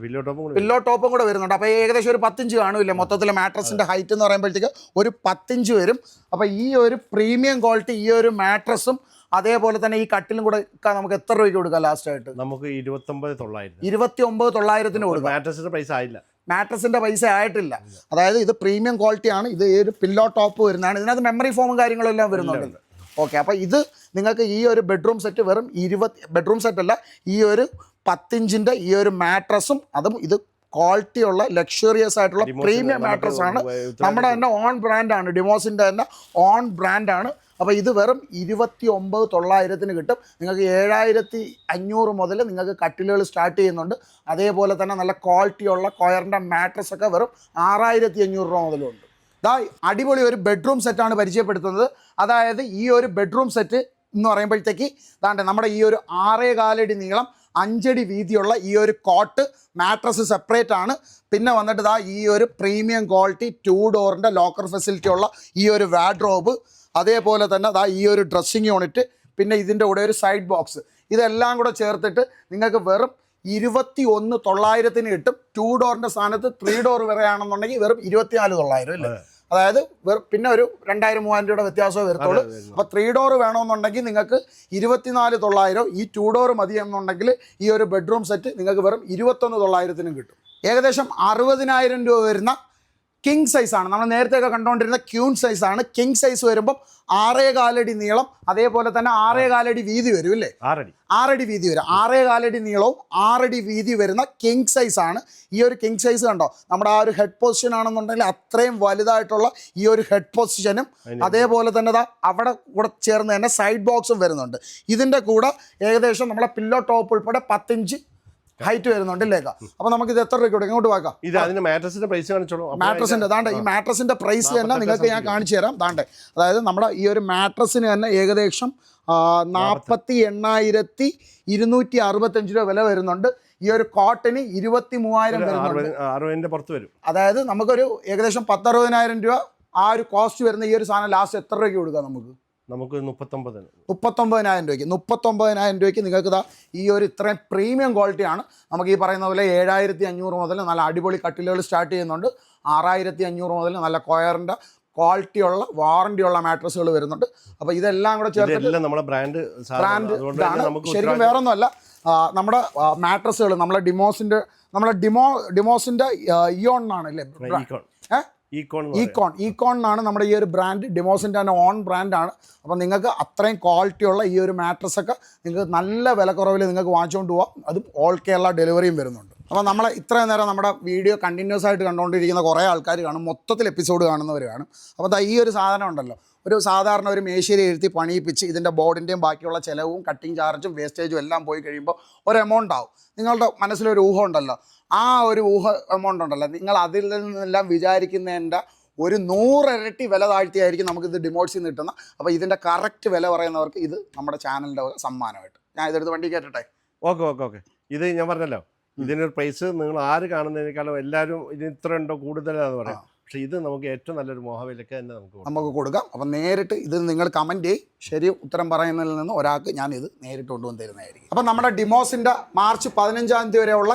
പില്ലോ ടോപ്പും കൂടി വരുന്നുണ്ട്. അപ്പോൾ ഏകദേശം ഒരു പത്തിഞ്ച് കാണുമില്ല? മൊത്തത്തിൽ മാട്രസിന്റെ ഹൈറ്റ് എന്ന് പറയുമ്പോഴത്തേക്ക് ഒരു പത്തിഞ്ച് വരും. അപ്പോൾ ഈ ഒരു പ്രീമിയം ക്വാളിറ്റി ഈ ഒരു മാട്രസും അതേപോലെ തന്നെ ഈ കട്ടിലും കൂടെ നമുക്ക് എത്ര രൂപയ്ക്ക് കൊടുക്കാം ലാസ്റ്റ് ആയിട്ട്? നമുക്ക് ഇരുപത്തൊമ്പത് തൊള്ളായിരം ഇരുപത്തി ഒമ്പത് തൊള്ളായിരത്തിന് കൊടുക്കാം. മാട്രസിന്റെ പ്രൈസ് ആയില്ല. മാട്രസിന്റെ പൈസ ആയിട്ടില്ല. അതായത് ഇത് പ്രീമിയം ക്വാളിറ്റി ആണ്. ഇത് ഒരു പില്ലോ ടോപ്പ് വരുന്നതാണ്. ഇതിനകത്ത് മെമ്മറി ഫോമും കാര്യങ്ങളും എല്ലാം വരുന്നുണ്ട്. ഓക്കെ അപ്പോൾ ഇത് നിങ്ങൾക്ക് ഈ ഒരു ബെഡ്റൂം സെറ്റ് വെറും ഇരുപത് ബെഡ്റൂം സെറ്റ് അല്ല ഈ ഒരു പത്തിഞ്ചിന്റെ ഈ ഒരു മാട്രസും അതും ഇത് ക്വാളിറ്റി ഉള്ള ലക്ഷറിയസ് ആയിട്ടുള്ള പ്രീമിയം മാട്രസ് ആണ്. നമ്മുടെ തന്നെ ഓൺ ബ്രാൻഡാണ് ഡിമോസിന്റെ തന്നെ ഓൺ ബ്രാൻഡാണ് അപ്പോൾ ഇത് വെറും ഇരുപത്തി ഒമ്പത് തൊള്ളായിരത്തിന് കിട്ടും. നിങ്ങൾക്ക് ഏഴായിരത്തി അഞ്ഞൂറ് മുതൽ നിങ്ങൾക്ക് കട്ടിലുകൾ സ്റ്റാർട്ട് ചെയ്യുന്നുണ്ട്. അതേപോലെ തന്നെ നല്ല ക്വാളിറ്റിയുള്ള കൊയറിന്റെ മാട്രസ് ഒക്കെ വെറും ആറായിരത്തി അഞ്ഞൂറ് രൂപ മുതലുണ്ട് ഇതാ അടിപൊളി ഒരു ബെഡ്റൂം സെറ്റാണ് പരിചയപ്പെടുത്തുന്നത്. അതായത് ഈ ഒരു ബെഡ്റൂം സെറ്റ് എന്ന് പറയുമ്പോഴത്തേക്ക് ഇതാണ്ട് നമ്മുടെ ഈ ഒരു ആറേ കാലടി നീളം അഞ്ചടി വീതിയുള്ള ഈ ഒരു കോട്ട് മാട്രസ് സെപ്പറേറ്റ് ആണ്. പിന്നെ വന്നിട്ട് ഇതാ ഈ ഒരു പ്രീമിയം ക്വാളിറ്റി ടു ഡോറിന്റെ ലോക്കർ ഫെസിലിറ്റി ഉള്ള ഈ ഒരു വാഡ്രോബ് അതേപോലെ തന്നെ അതാ ഈ ഒരു ഡ്രസ്സിങ് യൂണിറ്റ് പിന്നെ ഇതിന്റെ കൂടെ ഒരു സൈഡ് ബോക്സ് ഇതെല്ലാം കൂടെ ചേർത്തിട്ട് നിങ്ങൾക്ക് വെറും ഇരുപത്തി ഒന്ന് തൊള്ളായിരത്തിന് കിട്ടും. ടു ഡോറിന്റെ സ്ഥാനത്ത് ത്രീ ഡോർ വരെയാണെന്നുണ്ടെങ്കിൽ വെറും ഇരുപത്തിനാല് തൊള്ളായിരം അല്ലേ? അതായത് വെറും പിന്നെ ഒരു രണ്ടായിരം മൂവായിരം രൂപയുടെ വ്യത്യാസമേ വരത്തുള്ളൂ. അപ്പോൾ ത്രീ ഡോർ വേണമെന്നുണ്ടെങ്കിൽ നിങ്ങൾക്ക് ഇരുപത്തിനാല് തൊള്ളായിരം ഈ ടു ഡോർ മതി എന്നുണ്ടെങ്കിൽ ഈ ഒരു ബെഡ്റൂം സെറ്റ് നിങ്ങൾക്ക് വെറും ഇരുപത്തൊന്ന് തൊള്ളായിരത്തിനും കിട്ടും ഏകദേശം അറുപതിനായിരം രൂപ വരുന്ന കിങ് ആണ്. നമ്മൾ നേരത്തെയൊക്കെ കണ്ടുകൊണ്ടിരുന്ന ക്യൂൺ ആണ്. കിങ് സൈസ് വരുമ്പം ആറേ കാലടി നീളം അതേപോലെ തന്നെ ആറേ കാലടി വീതി വരും അല്ലേ ആറടി. ആറടി വീതി വരും. ആറേ കാലടി നീളവും ആറടി വീതി വരുന്ന കിങ് സൈസ് ആണ്. ഈ ഒരു കിങ് സൈസ് കണ്ടോ? നമ്മുടെ ആ ഒരു ഹെഡ് പൊസിഷൻ ആണെന്നുണ്ടെങ്കിൽ അത്രയും വലുതായിട്ടുള്ള ഈ ഒരു ഹെഡ് പൊസിഷനും അതേപോലെ തന്നെ ദാ അവിടെ കൂടെ ചേർന്ന് തന്നെ സൈഡ് ബോക്സും വരുന്നുണ്ട്. ഇതിന്റെ കൂടെ ഏകദേശം നമ്മളെ പില്ലോ ടോപ്പ് ഉൾപ്പെടെ പത്തിഞ്ച് ഹൈറ്റ് വരുന്നുണ്ട് ലേക്ക അപ്പൊ നമുക്ക് ഇത് എത്ര രൂപ കൊടുക്കും? ഇങ്ങോട്ട് വാക്കാം. ഇത് അതിന്റെ മാട്രസിന്റെ പ്രൈസ് കാണിച്ചോളൂ. മാട്രസിന്റെ ദാണ്ട് ഈ മാട്രസിന്റെ പ്രൈസ് തന്നെ നിങ്ങൾക്ക് ഞാൻ കാണിച്ചു തരാം ദാണ്ട്. അതായത് നമ്മുടെ ഈ ഒരു മാട്രസിന് തന്നെ ഏകദേശം നാൽപ്പത്തി എണ്ണായിരത്തി ഇരുന്നൂറ്റി അറുപത്തഞ്ച് രൂപ വില വരുന്നുണ്ട്. ഈ ഒരു കോട്ടന് ഇരുപത്തി മൂവായിരം വരുന്നുണ്ട്. പുറത്ത് വരും. അതായത് നമുക്കൊരു ഏകദേശം പത്തറുപതിനായിരം രൂപ ആ ഒരു കോസ്റ്റ് വരുന്ന ഈ ഒരു സാധനം ലാസ്റ്റ് എത്ര രൂപയ്ക്ക് കൊടുക്കാം നമുക്ക്? നമുക്ക് മുപ്പത്തൊമ്പതിന്. മുപ്പത്തൊമ്പതിനായിരം രൂപയ്ക്ക്. മുപ്പത്തൊമ്പതിനായിരം രൂപയ്ക്ക് നിങ്ങൾക്ക് ഇതാ ഈ ഒരു ഇത്രയും പ്രീമിയം ക്വാളിറ്റിയാണ്. നമുക്ക് ഈ പറയുന്ന പോലെ ഏഴായിരത്തി അഞ്ഞൂറ് മുതൽ നല്ല അടിപൊളി കട്ടിലുകൾ സ്റ്റാർട്ട് ചെയ്യുന്നുണ്ട്. ആറായിരത്തി അഞ്ഞൂറ് മുതൽ നല്ല കൊയറിന്റെ ക്വാളിറ്റിയുള്ള വാറണ്ടിയുള്ള മാട്രസുകൾ വരുന്നുണ്ട്. അപ്പോൾ ഇതെല്ലാം കൂടെ ചേർത്തിട്ട് നമ്മുടെ ബ്രാൻഡ് ബ്രാൻഡ് ഇതാണ്. ശരിക്കും വേറെ ഒന്നുമല്ല ആ, നമ്മുടെ മാട്രസുകൾ നമ്മളെ ഡിമോസിന്റെ നമ്മളെ ഡിമോ ഡിമോസിന്റെ ഇയോൺ എന്നാണ് അല്ലേ? ഈക്കോൺ ഏ? ഈക്കോൺ ഈക്കോൺ എന്നാണ് നമ്മുടെ ഈ ഒരു ബ്രാൻഡ് ഡിമോസിന്റെ തന്നെ ഓൺ ബ്രാൻഡാണ് അപ്പോൾ നിങ്ങൾക്ക് അത്രയും ക്വാളിറ്റിയുള്ള ഈ ഒരു മാട്രസ് ഒക്കെ നിങ്ങൾക്ക് നല്ല വിലക്കുറവിൽ നിങ്ങൾക്ക് വാങ്ങിച്ചുകൊണ്ട് പോവാം. അത് ഓൾ കേരള ഡെലിവറിയും വരുന്നുണ്ട്. അപ്പോൾ നമ്മൾ ഇത്രയും നേരം നമ്മുടെ വീഡിയോ കണ്ടിന്യൂസ് ആയിട്ട് കണ്ടുകൊണ്ടിരിക്കുന്ന കുറേ ആൾക്കാർ കാണും. മൊത്തത്തിൽ എപ്പിസോഡ് കാണുന്നവർ കാണും. അപ്പോൾ ഈ ഒരു സാധനം ഉണ്ടല്ലോ. ഒരു സാധാരണ ഒരു മേശയിൽ എഴുത്തി പണിയിപ്പിച്ച് ഇതിന്റെ ബോർഡിന്റെയും ബാക്കിയുള്ള ചിലവും കട്ടിങ് ചാർജും വേസ്റ്റേജും എല്ലാം പോയി കഴിയുമ്പോൾ ഒരു എമൗണ്ട് ആവും. നിങ്ങളുടെ മനസ്സിലൊരു ഊഹം ഉണ്ടല്ലോ. ആ ഒരു ഊഹ എമൗണ്ട് ഉണ്ടല്ലോ. നിങ്ങൾ അതിൽ നിന്നെല്ലാം വിചാരിക്കുന്നതിന്റെ ഒരു നൂറിരട്ടി വില താഴ്ത്തിയായിരിക്കും നമുക്കിത് ഡിമോട്ട്സിൽ നിന്ന് കിട്ടുന്ന അപ്പോൾ ഇതിന്റെ കറക്റ്റ് വില പറയുന്നവർക്ക് ഇത് നമ്മുടെ ചാനലിന്റെ സമ്മാനമായിട്ട്. ഞാൻ ഇതെടുത്ത് വണ്ടി കയറ്റട്ടെ? Okay okay okay. ഇത് ഞാൻ പറഞ്ഞല്ലോ. ഇതിനൊരു പ്രൈസ് നിങ്ങൾ ആര് കാണുന്നതിനേക്കാളും എല്ലാവരും ഇതിന് ഇത്ര ഉണ്ടോ കൂടുതലാണെന്ന് പറയാം. പക്ഷെ ഇത് നമുക്ക് ഏറ്റവും നല്ലൊരു മോഹവിലക്ക് തന്നെ നമുക്ക് കൊടുക്കാം. നമുക്ക് കൊടുക്കാം. അപ്പം നേരിട്ട് ഇത് നിങ്ങൾ കമന്റ് ചെയ്യും. ശരി ഉത്തരം പറയുന്നതിൽ നിന്ന് ഒരാൾക്ക് ഞാൻ ഇത് നേരിട്ട് കൊണ്ടുവന്ന് തരുന്നതായിരിക്കും അപ്പം നമ്മുടെ ഡിമോസിന്റെ മാർച്ച് പതിനഞ്ചാം തീയതി വരെയുള്ള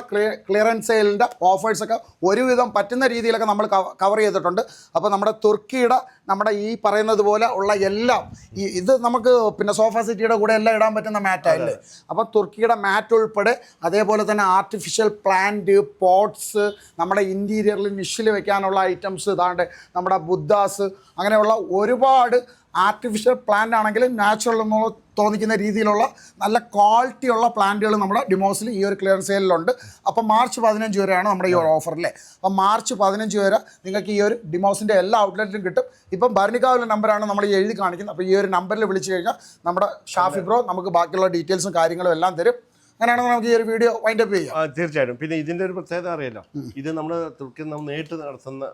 ക്ലിയറൻസ് സെയിലിന്റെ ഓഫേഴ്സൊക്കെ ഒരുവിധം പറ്റുന്ന രീതിയിലൊക്കെ നമ്മൾ കവർ ചെയ്തിട്ടുണ്ട്. അപ്പോൾ നമ്മുടെ തുർക്കിയുടെ നമ്മുടെ ഈ പറയുന്നത് പോലെ ഉള്ള എല്ലാം ഈ ഇത് നമുക്ക് പിന്നെ സോഫ സിറ്റിയുടെ കൂടെ എല്ലാം ഇടാൻ പറ്റുന്ന മാറ്റല്ലേ അപ്പോൾ തുർക്കിയുടെ മാറ്റ് ഉൾപ്പെടെ അതേപോലെ തന്നെ ആർട്ടിഫിഷ്യൽ പ്ലാന്റ് പോട്ട്സ് നമ്മുടെ ഇന്റീരിയറിൽ നിഷിൽ വെക്കാനുള്ള ഐറ്റംസ് ഇതാണ്ട് നമ്മുടെ ബുദ്ധാസ് അങ്ങനെയുള്ള ഒരുപാട് ആർട്ടിഫിഷ്യൽ പ്ലാന്റ് ആണെങ്കിലും നാച്ചുറൽ എന്ന് തോന്നിക്കുന്ന രീതിയിലുള്ള നല്ല ക്വാളിറ്റിയുള്ള പ്ലാന്റുകൾ നമ്മുടെ ഡിമോസിൽ ഈ ഒരു ക്ലിയർ സെയിലുണ്ട് അപ്പോൾ മാർച്ച് പതിനഞ്ച് വരെയാണ് നമ്മുടെ ഈ ഒരു ഓഫർ അല്ലേ അപ്പോൾ മാർച്ച് പതിനഞ്ച് വരെ നിങ്ങൾക്ക് ഈ ഒരു ഡിമോസിന്റെ എല്ലാ ഔട്ട്ലെറ്റിലും കിട്ടും. ഇപ്പം ഭരണിക്കാവിലെ നമ്പറാണ് നമ്മൾ എഴുതി കാണിക്കുന്നത്. അപ്പോൾ ഈ ഒരു നമ്പറിൽ വിളിച്ചു കഴിഞ്ഞാൽ നമ്മുടെ ഷാഫി ബ്രോ നമുക്ക് ബാക്കിയുള്ള ഡീറ്റെയിൽസും കാര്യങ്ങളും എല്ലാം തരും. അങ്ങനെയാണെങ്കിൽ നമുക്ക് ഈ ഒരു വീഡിയോ വൈൻഡ് അപ്പ് ചെയ്യാം. തീർച്ചയായിട്ടും. പിന്നെ ഇതിന്റെ ഒരു പ്രത്യേകത അറിയാലോ? ഇത് നമ്മൾ തുർക്കി നമ്മൾ നേരിട്ട് നടത്തുന്ന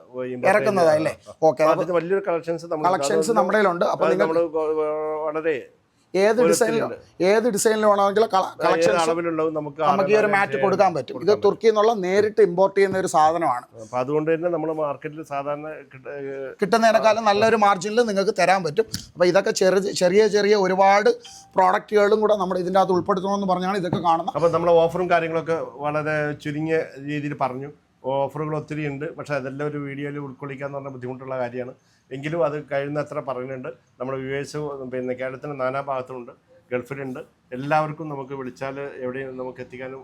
ഇറക്കുന്നതല്ലേ ഓക്കെ വലിയൊരു കളക്ഷൻസ് കളക്ഷൻസ് നമ്മുടെ അപ്പോൾ നമ്മൾ വളരെ ഏത് ഡിസൈനിലും ഏത് ഡിസൈനിലോ അളവിലുള്ളതും നമുക്ക് ഈ ഒരു മാറ്റ് കൊടുക്കാൻ പറ്റും. ഇത് തുർക്കിയിൽ നിന്നുള്ള നേരിട്ട് ഇമ്പോർട്ട് ചെയ്യുന്ന ഒരു സാധനമാണ്. അതുകൊണ്ട് തന്നെ നമ്മൾ മാർക്കറ്റിൽ സാധാരണ കിട്ടുന്നതിനേക്കാളും നല്ലൊരു മാർജിനിൽ നിങ്ങൾക്ക് തരാൻ പറ്റും. അപ്പോൾ ഇതൊക്കെ ചെറിയ ചെറിയ ചെറിയ ഒരുപാട് പ്രോഡക്റ്റുകളും കൂടെ നമ്മൾ ഇതിന്റെ അകത്ത് ഉൾപ്പെടുത്തണമെന്ന് പറഞ്ഞാണ് ഇതൊക്കെ കാണുന്നത്. അപ്പൊ നമ്മൾ ഓഫറും കാര്യങ്ങളൊക്കെ വളരെ ചുരുങ്ങിയ രീതിയിൽ പറഞ്ഞു. ഓഫറുകൾ ഒത്തിരി ഉണ്ട്. പക്ഷെ അതെല്ലാം ഒരു വീഡിയോയിൽ ഉൾക്കൊള്ളിക്കാന്ന് പറഞ്ഞാൽ ബുദ്ധിമുട്ടുള്ള കാര്യമാണ്. എങ്കിലും അത് കഴിയുന്നത്ര പറയുന്നുണ്ട്. നമ്മുടെ വ്യൂവേഴ്സ് പിന്നെ കേരളത്തിന് നാനാ ഭാഗത്തുണ്ട്. ഗൾഫിലുണ്ട്. എല്ലാവർക്കും നമുക്ക് വിളിച്ചാൽ എവിടെയും നമുക്ക് എത്തിക്കാനും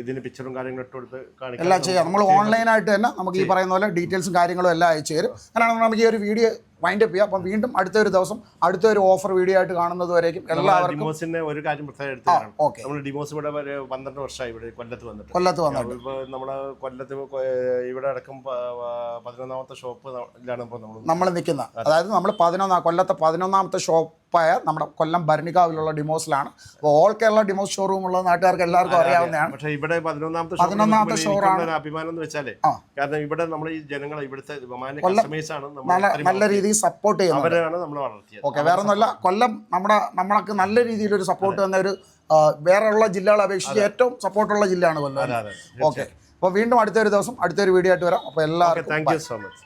ഇതിന് പിക്ചറും കാര്യങ്ങളും ഇട്ട് കൊടുത്ത് കാണിക്കാം എല്ലാം ചെയ്യാം. നമ്മൾ ഓൺലൈനായിട്ട് തന്നെ നമുക്ക് ഈ പറയുന്ന പോലെ ഡീറ്റെയിൽസും കാര്യങ്ങളും എല്ലാം അയച്ചു തരും. അങ്ങനെയാണെങ്കിൽ നമുക്ക് ഈ ഒരു വീഡിയോ വൈൻഡ് അപ്പ് ചെയ്യാം. അപ്പം വീണ്ടും അടുത്ത ഒരു ദിവസം അടുത്ത ഒരു ഓഫർ വീഡിയോ ആയിട്ട് കാണുന്നത് വരേക്കും. എല്ലാവർക്കും ഡിമോസിന്റെ ഒരു കാര്യം പ്രത്യേകം എടുത്തു നമ്മൾ ഡിമോസ് ഇവിടെ പന്ത്രണ്ട് വർഷമായി ഇവിടെ കൊല്ലത്ത് വന്നിട്ട്. കൊല്ലത്ത് വന്നിട്ട്. ഇപ്പോൾ നമ്മളെ കൊല്ലത്ത് ഇവിടെ അടക്കം പതിനൊന്നാമത്തെ ഷോപ്പിലാണ് ഇപ്പോൾ നമ്മൾ നമ്മൾ നിൽക്കുന്ന. അതായത് നമ്മൾ പതിനൊന്നാം കൊല്ലത്തെ പതിനൊന്നാമത്തെ ഷോപ്പായ നമ്മുടെ കൊല്ലം ഭരണിക്കാവിലുള്ള ഡിമോസിലാണ് അപ്പോൾ ഓൾ കേരള ഡിമോസ് ഷോറൂം ഉള്ള നാട്ടുകാർക്ക് എല്ലാവർക്കും അറിയാവുന്നതാണ്. പക്ഷേ ഇവിടെ പതിനൊന്നാമത്തെ പതിനൊന്നാമത്തെ ഷോറാണ്. അഭിമാനം എന്ന് വെച്ചാലേ കാരണം ഇവിടെ നമ്മൾ ഈ ജനങ്ങൾ ഇവിടുത്തെ നല്ല നല്ല രീതിയിൽ സപ്പോർട്ട് ചെയ്യുന്നത്. ഓക്കെ വേറെ ഒന്നുമല്ല കൊല്ലം നമ്മുടെ നമ്മളൊക്കെ നല്ല രീതിയിൽ ഒരു സപ്പോർട്ട് തന്ന ഒരു വേറെയുള്ള ജില്ലകളെ അപേക്ഷിച്ച് ഏറ്റവും സപ്പോർട്ടുള്ള ജില്ലയാണ് കൊല്ലം. ഓക്കെ അപ്പോൾ വീണ്ടും അടുത്തൊരു ദിവസം അടുത്തൊരു വീഡിയോ ആയിട്ട് വരാം. അപ്പോൾ എല്ലാവർക്കും താങ്ക് യു സോ മച്ച്